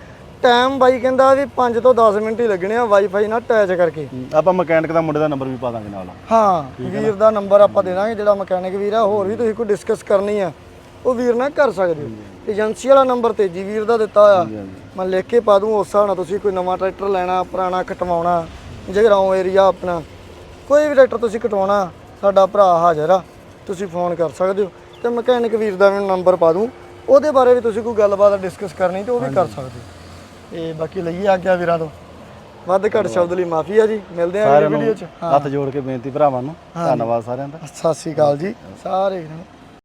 ਟਾਈਮ ਬਾਈ ਕਹਿੰਦਾ ਵੀ 5 ਤੋਂ 10 ਮਿੰਟ ਹੀ ਲੱਗਣੇ ਆ ਵਾਈਫਾਈ ਨਾਲ ਅਟੈਚ ਕਰਕੇ। ਆਪਾਂ ਮਕੈਨਿਕ ਦਾ ਮੁੰਡੇ ਦਾ ਨੰਬਰ ਵੀ ਪਾ ਦਾਂਗੇ ਨਾਲ। ਹਾਂ ਵੀਰ ਦਾ ਨੰਬਰ ਆਪਾਂ ਦੇ ਦਾਂਗੇ ਜਿਹੜਾ ਮਕੈਨਿਕ ਵੀਰ ਆ ਹੋਰ ਵੀ ਤੁਸੀਂ ਕੋਈ ਡਿਸਕਸ ਕਰਨੀ ਆ ਉਹ ਵੀਰ ਨਾਲ ਕਰ ਸਕਦੇ ਹੋ। ਏਜੰਸੀ ਵਾਲਾ ਨੰਬਰ ਤੇਜੀ ਵੀਰ ਦਾ ਦਿੱਤਾ ਹਾਂਜੀ ਮੈਂ ਲਿਖ ਕੇ ਪਾ ਦੂੰ ਉਸ ਹਿਸਾਬ ਨਾਲ ਤੁਸੀਂ ਕੋਈ ਨਵਾਂ ਟਰੈਕਟਰ ਲੈਣਾ ਪੁਰਾਣਾ ਕਟਵਾਉਣਾ ਜਗਰਾਉਂ ਏਰੀਆ ਆਪਣਾ। ਕੋਈ ਵੀ ਟਰੈਕਟਰ ਤੁਸੀਂ ਕਟਵਾਉਣਾ ਸਾਡਾ ਭਰਾ ਹਾਜ਼ਰ ਆ। ਤੁਸੀਂ ਫੋਨ ਕਰ ਸਕਦੇ ਹੋ ਤੇ ਮਕੈਨਿਕ ਵੀਰ ਦਾ ਵੀ ਨੰਬਰ ਪਾ ਦੂੰ। ਉਹਦੇ ਬਾਰੇ ਵੀ ਤੁਸੀਂ ਕੋਈ ਗੱਲਬਾਤ ਡਿਸਕਸ ਕਰਨੀ ਤੇ ਉਹ ਵੀ ਕਰ ਸਕਦੇ। ਹੋ ਤੇ ਬਾਕੀ ਲਈਏ ਆਗਿਆ ਵੀਰਾਂ ਤੋਂ। ਵੱਧ ਘੱਟ ਸ਼ਬਦ ਲਈ ਮਾਫੀ ਆ ਜੀ। ਮਿਲਦੇ ਆਂ ਵੀਡੀਓ 'ਚ। ਹੱਥ ਜੋੜ ਕੇ ਬੇਨਤੀ ਭਰਾਵਾਂ ਨੂੰ। ਧੰਨਵਾਦ ਸਾਰਿਆਂ ਦਾ। ਸਤਿ ਸ੍ਰੀ ਅਕਾਲ ਜੀ। ਸਾਰੇ ਨੂੰ